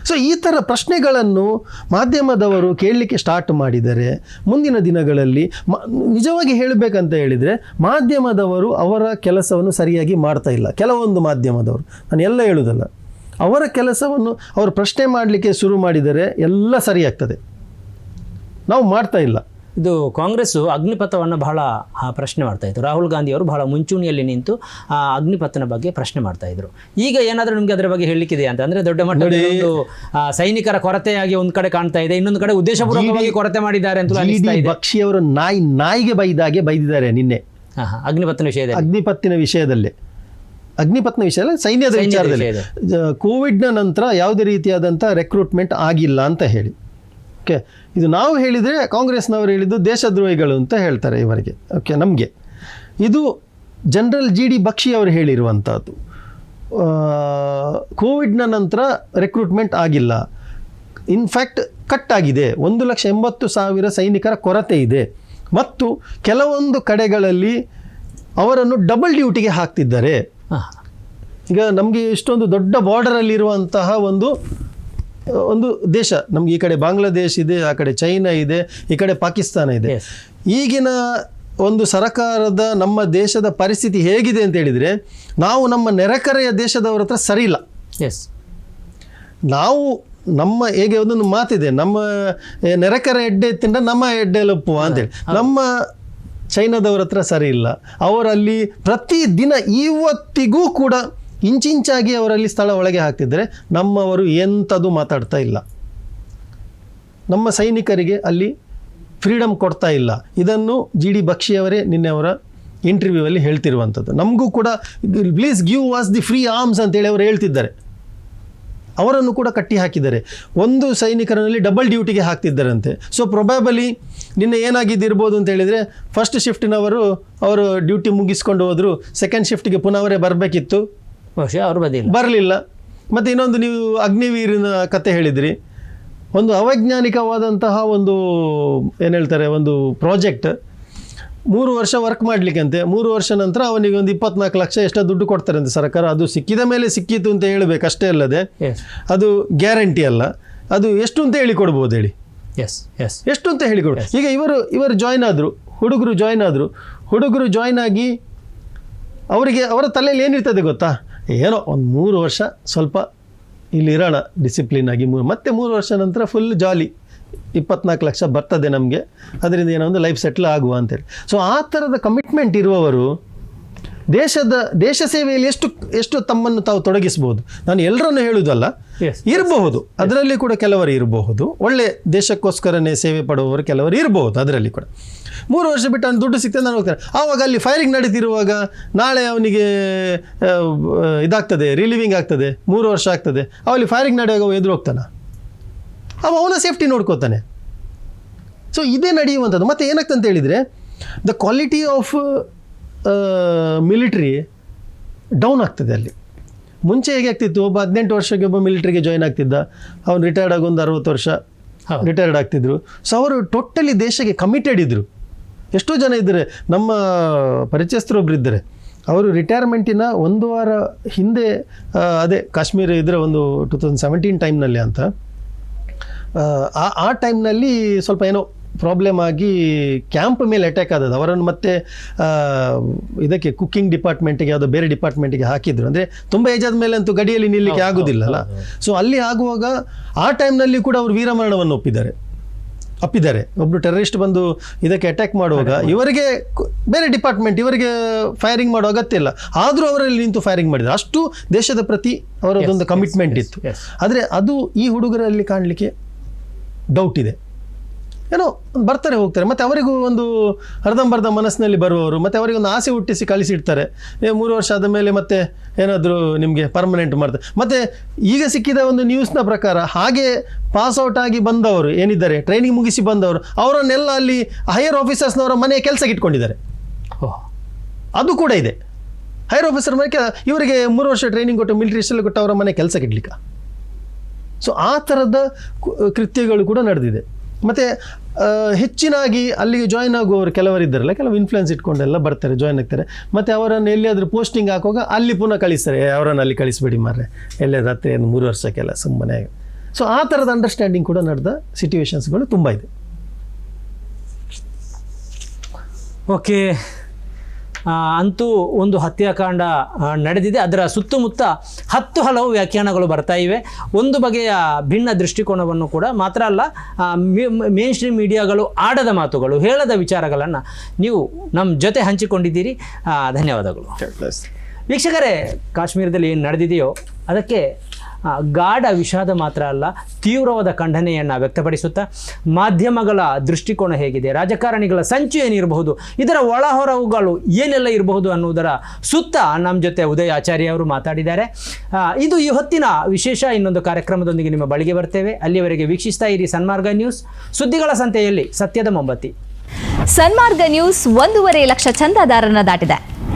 ಸೊ ಈ ಥರ ಪ್ರಶ್ನೆಗಳನ್ನು ಮಾಧ್ಯಮದವರು ಕೇಳಲಿಕ್ಕೆ ಸ್ಟಾರ್ಟ್ ಮಾಡಿದರೆ, ಮುಂದಿನ ದಿನಗಳಲ್ಲಿ ಮ, ನಿಜವಾಗಿ ಹೇಳಬೇಕಂತ ಹೇಳಿದರೆ, ಮಾಧ್ಯಮದವರು ಅವರ ಕೆಲಸವನ್ನು ಸರಿಯಾಗಿ ಮಾಡ್ತಾ ಇಲ್ಲ. ಕೆಲವೊಂದು ಮಾಧ್ಯಮದವರು. ನಾನು ಎಲ್ಲ ಹೇಳುವುದಲ್ಲ ಅವರ ಕೆಲಸವನ್ನು ಅವರು ಪ್ರಶ್ನೆ ಮಾಡಲಿಕ್ಕೆ ಶುರು ಮಾಡಿದರೆ ಎಲ್ಲ ಸರಿಯಾಗ್ತದೆ. ನಾವು ಮಾಡ್ತಾ ಇಲ್ಲ. ಇದು ಕಾಂಗ್ರೆಸ್ಸು ಅಗ್ನಿಪಥವನ್ನು ಬಹಳ ಪ್ರಶ್ನೆ ಮಾಡ್ತಾ ಇದ್ರು. ರಾಹುಲ್ ಗಾಂಧಿ ಅವರು ಬಹಳ ಮುಂಚೂಣಿಯಲ್ಲಿ ನಿಂತು ಆ ಅಗ್ನಿಪಥನ ಬಗ್ಗೆ ಪ್ರಶ್ನೆ ಮಾಡ್ತಾ ಇದ್ರು. ಈಗ ಏನಾದರೂ ನಿಮಗೆ ಅದರ ಬಗ್ಗೆ ಹೇಳಲಿಕ್ಕಿದೆ ಅಂತ? ಅಂದ್ರೆ ದೊಡ್ಡ ಮಟ್ಟದ ಒಂದು ಆ, ಸೈನಿಕರ ಕೊರತೆಯಾಗಿ ಒಂದು ಕಡೆ ಕಾಣ್ತಾ ಇದೆ ಇನ್ನೊಂದು ಕಡೆ ಉದ್ದೇಶಪೂರ್ವಕವಾಗಿ ಕೊರತೆ ಮಾಡಿದ್ದಾರೆ ಅಂತ ಪಕ್ಷಿಯವರು ನಾಯಿ ನಾಯಿಗೆ ಬೈದಾಗೆ ಬೈದಿದ್ದಾರೆ ನಿನ್ನೆ. ಅಗ್ನಿಪಥನ ವಿಷಯದಲ್ಲಿ. ಅಗ್ನಿಪತ್ತಿನ ವಿಷಯದಲ್ಲಿ. ಅಗ್ನಿಪತ್ನ ವಿಷಯ ಅಲ್ಲ ಸೈನ್ಯದ ವಿಚಾರದಲ್ಲಿ. ಕೋವಿಡ್ನ ನಂತರ ಯಾವುದೇ ರೀತಿಯಾದಂಥ ರೆಕ್ರೂಟ್ಮೆಂಟ್ ಆಗಿಲ್ಲ ಅಂತ ಹೇಳಿ. ಓಕೆ. ಇದು ನಾವು ಹೇಳಿದರೆ ಕಾಂಗ್ರೆಸ್ನವರು ಹೇಳಿದ್ದು ದೇಶದ್ರೋಹಿಗಳು ಅಂತ ಹೇಳ್ತಾರೆ ಇವರಿಗೆ. ಓಕೆ ನಮಗೆ. ಇದು ಜನರಲ್ ಜಿ ಡಿ ಬಕ್ಷಿ ಅವರು ಹೇಳಿರುವಂಥದ್ದು. ಕೋವಿಡ್ನ ನಂತರ ರೆಕ್ರೂಟ್ಮೆಂಟ್ ಆಗಿಲ್ಲ. ಇನ್ಫ್ಯಾಕ್ಟ್ ಕಟ್ ಆಗಿದೆ. ಒಂದು ಲಕ್ಷ ಎಂಬತ್ತು ಸಾವಿರ ಸೈನಿಕರ ಕೊರತೆ ಇದೆ. ಮತ್ತು ಕೆಲವೊಂದು ಕಡೆಗಳಲ್ಲಿ ಅವರನ್ನು ಡಬಲ್ ಡ್ಯೂಟಿಗೆ ಹಾಕ್ತಿದ್ದಾರೆ. ಈಗ ನಮಗೆ ಇಷ್ಟೊಂದು ದೊಡ್ಡ ಬಾರ್ಡರಲ್ಲಿರುವಂತಹ ಒಂದು ಒಂದು ದೇಶ ನಮ್ಗೆ ಈ ಕಡೆ ಬಾಂಗ್ಲಾದೇಶ ಇದೆ ಆ ಕಡೆ ಚೈನಾ ಇದೆ ಈ ಕಡೆ ಪಾಕಿಸ್ತಾನ ಇದೆ. ಈಗಿನ ಒಂದು ಸರಕಾರದ ನಮ್ಮ ದೇಶದ ಪರಿಸ್ಥಿತಿ ಹೇಗಿದೆ ಅಂತ ಹೇಳಿದರೆ ನಾವು ನಮ್ಮ ನೆರೆಕರೆಯ ದೇಶದವರ ಹತ್ರ ಸರಿ ಇಲ್ಲ. ಎಸ್ ನಾವು ನಮ್ಮ ಹೇಗೆ ಒಂದೊಂದು ಮಾತಿದೆ ನಮ್ಮ ನೆರೆಕರ ಎಡ್ಡೆ ತಿಂಡ ನಮ್ಮ ಎಡ್ಡೆ ಲಪ್ಪು ಅಂತೇಳಿ ನಮ್ಮ ಚೈನಾದವ್ರ ಹತ್ರ ಸರಿ ಇಲ್ಲ. ಅವರಲ್ಲಿ ಪ್ರತಿ ದಿನ ಇವತ್ತಿಗೂ ಕೂಡ ಇಂಚಿಂಚಾಗಿ ಅವರಲ್ಲಿ ಸ್ಥಳ ಒಳಗೆ ಹಾಕ್ತಿದ್ದರೆ ನಮ್ಮವರು ಎಂಥದ್ದು ಮಾತಾಡ್ತಾ ಇಲ್ಲ. ನಮ್ಮ ಸೈನಿಕರಿಗೆ ಅಲ್ಲಿ ಫ್ರೀಡಮ್ ಕೊಡ್ತಾ ಇಲ್ಲ. ಇದನ್ನು ಜಿ ಡಿ ಬಕ್ಷಿಯವರೇ ನಿನ್ನೆ ಅವರ ಇಂಟರ್ವ್ಯೂವಲ್ಲಿ ಹೇಳ್ತಿರುವಂಥದ್ದು ನಮಗೂ ಕೂಡ please give us the free arms ಅಂತೇಳಿ ಅವರು ಹೇಳ್ತಿದ್ದಾರೆ. ಅವರನ್ನು ಕೂಡ ಕಟ್ಟಿ ಹಾಕಿದ್ದಾರೆ. ಒಂದು ಸೈನಿಕರಲ್ಲಿ ಡಬಲ್ ಡ್ಯೂಟಿಗೆ ಹಾಕ್ತಿದ್ದಾರಂತೆ. ಸೊ ಪ್ರೊಬ್ಯಾಬಲಿ ನಿನ್ನೆ ಏನಾಗಿದ್ದಿರ್ಬೋದು ಅಂತ ಹೇಳಿದರೆ ಫಸ್ಟ್ ಶಿಫ್ಟಿನವರು ಅವರು ಡ್ಯೂಟಿ ಮುಗಿಸ್ಕೊಂಡು ಹೋದರು ಸೆಕೆಂಡ್ ಶಿಫ್ಟಿಗೆ ಪುನಃ ಅವರೇ ಬರಬೇಕಿತ್ತು. ಬಹುಶಃ ಅವರು ಬಂದಿಲ್ಲ. ಬರಲಿಲ್ಲ. ಮತ್ತು ಇನ್ನೊಂದು ನೀವು ಅಗ್ನಿವೀರಿನ ಕತೆ ಹೇಳಿದಿರಿ. ಒಂದು ಅವೈಜ್ಞಾನಿಕವಾದಂತಹ ಒಂದು ಏನು ಹೇಳ್ತಾರೆ ಒಂದು ಪ್ರಾಜೆಕ್ಟ್. ಮೂರು ವರ್ಷ ವರ್ಕ್ ಮಾಡಲಿಕ್ಕಂತೆ. ಮೂರು ವರ್ಷ ನಂತರ ಅವನಿಗೆ ಒಂದು ಇಪ್ಪತ್ನಾಲ್ಕು ಲಕ್ಷ ಎಷ್ಟೋ ದುಡ್ಡು ಕೊಡ್ತಾರೆ ಅಂತ ಸರ್ಕಾರ. ಅದು ಸಿಕ್ಕಿದ ಮೇಲೆ ಸಿಕ್ಕಿತು ಅಂತ ಹೇಳಬೇಕು ಅಷ್ಟೇ ಅಲ್ಲದೆ. ಅದು ಗ್ಯಾರಂಟಿ ಅಲ್ಲ. ಅದು ಎಷ್ಟು ಅಂತ ಹೇಳಿ ಕೊಡ್ಬೋದು ಹೇಳಿ. ಎಸ್ ಎಸ್ ಎಷ್ಟು ಅಂತ ಹೇಳಿಕೊಡು ಈಗ ಇವರು ಇವರು ಜಾಯ್ನ್ ಆದರು ಹುಡುಗರು ಜಾಯ್ನ್ ಆದರು. ಹುಡುಗರು ಜಾಯ್ನ್ ಆಗಿ ಅವರಿಗೆ ಅವರ ತಲೆಯಲ್ಲಿ ಏನಿರ್ತದೆ ಗೊತ್ತಾ? ಏನೋ ಒಂದು ಮೂರು ವರ್ಷ ಸ್ವಲ್ಪ ಇಲ್ಲಿ ಇರೋಣ ಡಿಸಿಪ್ಲಿನ್ ಆಗಿ ಮೂರು ಮತ್ತೆ ಮೂರು ವರ್ಷ ನಂತರ ಫುಲ್ ಜಾಲಿ ಇಪ್ಪತ್ನಾಲ್ಕು ಲಕ್ಷ ಬರ್ತದೆ ನಮಗೆ. ಅದರಿಂದ ಏನೋ ಒಂದು ಲೈಫ್ ಸೆಟ್ಲ್ ಆಗುವ ಅಂತೇಳಿ. ಸೊ ಆ ಥರದ ಕಮಿಟ್ಮೆಂಟ್ ಇರುವವರು ದೇಶದ ದೇಶ ಸೇವೆಯಲ್ಲಿ ಎಷ್ಟು ಎಷ್ಟು ತಮ್ಮನ್ನು ತಾವು ತೊಡಗಿಸಬಹುದು ನಾನು ಎಲ್ಲರನ್ನು ಹೇಳುವುದಲ್ಲ ಇರಬಹುದು. ಅದರಲ್ಲಿ ಕೂಡ ಕೆಲವರು ಇರಬಹುದು. ಒಳ್ಳೆ ದೇಶಕ್ಕೋಸ್ಕರನೇ ಸೇವೆ ಪಡುವವರು ಕೆಲವರು ಇರಬಹುದು ಅದರಲ್ಲಿ ಕೂಡ. ಮೂರು ವರ್ಷ ಬಿಟ್ಟು ಅವ್ನು ದುಡ್ಡು ಸಿಗ್ತದೆ ನಾನು ಹೋಗ್ತೇನೆ. ಆವಾಗ ಅಲ್ಲಿ ಫೈರಿಂಗ್ ನಡೀತಿರುವಾಗ ನಾಳೆ ಅವನಿಗೆ ಇದಾಗ್ತದೆ ರಿಲೀವಿಂಗ್ ಆಗ್ತದೆ ಮೂರು ವರ್ಷ ಆಗ್ತದೆ. ಅವಲ್ಲಿ ಫೈರಿಂಗ್ ನಡೆಯುವಾಗ ಎದುರು ಹೋಗ್ತಾನೆ. ಅವ ಅವನ ಸೇಫ್ಟಿ ನೋಡ್ಕೋತಾನೆ. ಸೊ ಇದೇ ನಡೆಯುವಂಥದ್ದು. ಮತ್ತು ಏನಾಗ್ತಂತ ಹೇಳಿದರೆ the quality of military down ಆಗ್ತದೆ ಅಲ್ಲಿ. ಮುಂಚೆ ಹೇಗೆ ಆಗ್ತಿತ್ತು? ಒಬ್ಬ ಹದಿನೆಂಟು ವರ್ಷಕ್ಕೆ ಒಬ್ಬ ಮಿಲಿಟ್ರಿಗೆ ಜಾಯ್ನ್ ಆಗ್ತಿದ್ದ. ಅವನು ರಿಟೈರ್ಡ್ ಆಗೋ ಒಂದು ಅರವತ್ತು ವರ್ಷ. ರಿಟೈರ್ಡ್ ಆಗ್ತಿದ್ರು. ಸೊ ಅವರು ಟೋಟಲಿ ದೇಶಕ್ಕೆ ಕಮಿಟೆಡ್ ಇದ್ದರು ಎಷ್ಟೋ ಜನ ಇದ್ದಾರೆ. ನಮ್ಮ ಪರಿಚಯಸ್ಥರೊಬ್ರು ಇದ್ದಾರೆ. ಅವರು ರಿಟೈರ್ಮೆಂಟಿನ ಒಂದು ವಾರ ಹಿಂದೆ ಅದೇ ಕಾಶ್ಮೀರ ಇದ್ದರೆ ಒಂದು ಟೂ ತೌಸಂಡ್ ಸೆವೆಂಟೀನ್ ಟೈಮ್ನಲ್ಲಿ ಅಂತ. ಆ ಆ ಟೈಮ್ನಲ್ಲಿ ಸ್ವಲ್ಪ ಏನೋ ಪ್ರಾಬ್ಲಮ್ ಆಗಿ ಕ್ಯಾಂಪ್ ಮೇಲೆ ಅಟ್ಯಾಕ್ ಆದದ್ದು. ಅವರನ್ನು ಮತ್ತೆ ಇದಕ್ಕೆ ಕುಕ್ಕಿಂಗ್ ಡಿಪಾರ್ಟ್ಮೆಂಟಿಗೆ ಯಾವುದೋ ಬೇರೆ ಡಿಪಾರ್ಟ್ಮೆಂಟಿಗೆ ಹಾಕಿದ್ರು. ಅಂದರೆ ತುಂಬ ಏಜ್ ಆದಮೇಲೆ ಅಂತೂ ಗಡಿಯಲ್ಲಿ ನಿಲ್ಲಿಕ್ಕೆ ಆಗೋದಿಲ್ಲಲ್ಲ. ಸೊ ಅಲ್ಲಿ ಆಗುವಾಗ ಆ ಟೈಮ್ನಲ್ಲಿ ಕೂಡ ಅವರು ವೀರಮರಣವನ್ನು ಒಪ್ಪಿದ್ದಾರೆ. ಅಪ್ಪಿದ್ದಾರೆ. ಒಬ್ರು ಟೆರರಿಸ್ಟ್ ಬಂದು ಇದಕ್ಕೆ ಅಟ್ಯಾಕ್ ಮಾಡುವಾಗ ಇವರಿಗೆ ಬೇರೆ ಡಿಪಾರ್ಟ್ಮೆಂಟ್ ಇವರಿಗೆ ಫೈರಿಂಗ್ ಮಾಡೋ ಅಗತ್ಯ ಇಲ್ಲ. ಆದರೂ ಅವರಲ್ಲಿ ನಿಂತು ಫೈರಿಂಗ್ ಮಾಡಿದ್ರು. ಅಷ್ಟು ದೇಶದ ಪ್ರತಿ ಅವರದೊಂದು ಕಮಿಟ್ಮೆಂಟ್ ಇತ್ತು. ಆದರೆ ಅದು ಈ ಹುಡುಗರಲ್ಲಿ ಕಾಣಲಿಕ್ಕೆ ಡೌಟ್ ಇದೆ. ಏನೋ ಬರ್ತಾರೆ ಹೋಗ್ತಾರೆ. ಮತ್ತು ಅವರಿಗೂ ಒಂದು ಅರ್ಧಂಬರ್ಧ ಮನಸ್ಸಿನಲ್ಲಿ ಬರುವವರು ಮತ್ತು ಅವರಿಗೆ ಒಂದು ಆಸೆ ಹುಟ್ಟಿಸಿ ಕಳಿಸಿಡ್ತಾರೆ ಏ ಮೂರು ವರ್ಷ ಆದ ಮೇಲೆ ಮತ್ತೆ ಏನಾದರೂ ನಿಮಗೆ ಪರ್ಮನೆಂಟ್ ಮಾಡ್ತಾರೆ. ಮತ್ತು ಈಗ ಸಿಕ್ಕಿದ ಒಂದು ನ್ಯೂಸ್ನ ಪ್ರಕಾರ ಹಾಗೆ ಪಾಸ್ ಔಟ್ ಆಗಿ ಬಂದವರು ಏನಿದ್ದಾರೆ ಟ್ರೈನಿಂಗ್ ಮುಗಿಸಿ ಬಂದವರು ಅವರನ್ನೆಲ್ಲ ಅಲ್ಲಿ ಹೈಯರ್ ಆಫೀಸರ್ಸ್ನವರ ಮನೆ ಕೆಲಸಕ್ಕೆ ಇಟ್ಕೊಂಡಿದ್ದಾರೆ. ಓಹ್. ಅದು ಕೂಡ ಇದೆ. ಹೈಯರ್ ಆಫೀಸರ್ ಮನೆ ಇವರಿಗೆ ಮೂರು ವರ್ಷ ಟ್ರೈನಿಂಗ್ ಕೊಟ್ಟು ಮಿಲಿಟರಿ ಸ್ಟೈಲ್ ಕೊಟ್ಟು ಅವರ ಮನೆ ಕೆಲಸಕ್ಕೆ ಇಡ್ಲಿಕ್ಕೆ. ಸೊ ಆ ಥರದ ಕೃತ್ಯಗಳು ಕೂಡ ನಡೆದಿದೆ. ಮತ್ತು ಹೆಚ್ಚಿನಾಗಿ ಅಲ್ಲಿಗೆ ಜಾಯ್ನ್ ಆಗುವವರು ಕೆಲವರು ಇದ್ದಾರಲ್ಲ ಕೆಲವು ಇನ್ಫ್ಲುಯೆನ್ಸ್ ಇಟ್ಕೊಂಡೆಲ್ಲ ಬರ್ತಾರೆ ಜಾಯ್ನ್ ಆಗ್ತಾರೆ. ಮತ್ತು ಅವರನ್ನು ಎಲ್ಲಿಯಾದರೂ ಪೋಸ್ಟಿಂಗ್ ಹಾಕುವಾಗ ಅಲ್ಲಿ ಪುನಃ ಕಳಿಸ್ತಾರೆ "ಏ, ಅವರನ್ನು ಅಲ್ಲಿ ಕಳಿಸ್ಬೇಡಿ ಮಾರ್ರೆ ಎಲ್ಲೇ ರಾತ್ರಿ ಏನು ಮೂರು ವರ್ಷಕ್ಕೆಲ್ಲ ಸುಮ್ಮನೆ. ಸೊ ಆ ಥರದ ಅಂಡರ್ಸ್ಟ್ಯಾಂಡಿಂಗ್ ಕೂಡ ನಡೆದ ಸಿಚುವೇಶನ್ಸ್ಗಳು ತುಂಬ ಇದೆ. ಓಕೆ ಅಂತೂ ಒಂದು ಹತ್ಯಾಕಾಂಡ ನಡೆದಿದೆ. ಅದರ ಸುತ್ತಮುತ್ತ ಹತ್ತು ಹಲವು ವ್ಯಾಖ್ಯಾನಗಳು ಬರ್ತಾ ಇವೆ. ಒಂದು ಬಗೆಯ ಭಿನ್ನ ದೃಷ್ಟಿಕೋನವನ್ನು ಕೂಡ ಮಾತ್ರ ಅಲ್ಲ ಮೇನ್ ಸ್ಟ್ರೀಮ್ ಮೀಡಿಯಾಗಳು ಆಡದ ಮಾತುಗಳು ಹೇಳದ ವಿಚಾರಗಳನ್ನು ನೀವು ನಮ್ಮ ಜೊತೆ ಹಂಚಿಕೊಂಡಿದ್ದೀರಿ. ಧನ್ಯವಾದಗಳು. ವೀಕ್ಷಕರೇ ಕಾಶ್ಮೀರದಲ್ಲಿ ಏನು ನಡೆದಿದೆಯೋ ಅದಕ್ಕೆ ಗಾಢ ವಿಷಾದ ಮಾತ್ರ ಅಲ್ಲ, ತೀವ್ರವಾದ ಖಂಡನೆಯನ್ನು ವ್ಯಕ್ತಪಡಿಸುತ್ತಾ, ಮಾಧ್ಯಮಗಳ ದೃಷ್ಟಿಕೋನ ಹೇಗಿದೆ, ರಾಜಕಾರಣಿಗಳ ಸಂಚು ಏನಿರಬಹುದು, ಇದರ ಒಳಹೊರವುಗಳು ಏನೆಲ್ಲ ಇರಬಹುದು ಅನ್ನುವುದರ ಸುತ್ತ ನಮ್ಮ ಜೊತೆ ಉದಯ ಆಚಾರ್ಯ ಅವರು ಮಾತಾಡಿದ್ದಾರೆ. ಇದು ಈ ಹೊತ್ತಿನ ವಿಶೇಷ ಇನ್ನೊಂದು ಕಾರ್ಯಕ್ರಮದೊಂದಿಗೆ ನಿಮ್ಮ ಬಳಿಗೆ ಬರ್ತೇವೆ. ಅಲ್ಲಿಯವರೆಗೆ ವೀಕ್ಷಿಸ್ತಾ ಇರಿ ಸನ್ಮಾರ್ಗ ನ್ಯೂಸ್. ಸುದ್ದಿಗಳ ಸಂತೆಯಲ್ಲಿ ಸತ್ಯದ ಮೊಂಬತ್ತಿ. ಸನ್ಮಾರ್ಗ ನ್ಯೂಸ್ ಒಂದೂವರೆ ಲಕ್ಷ ಚಂದಾದಾರರನ್ನ ದಾಟಿದೆ.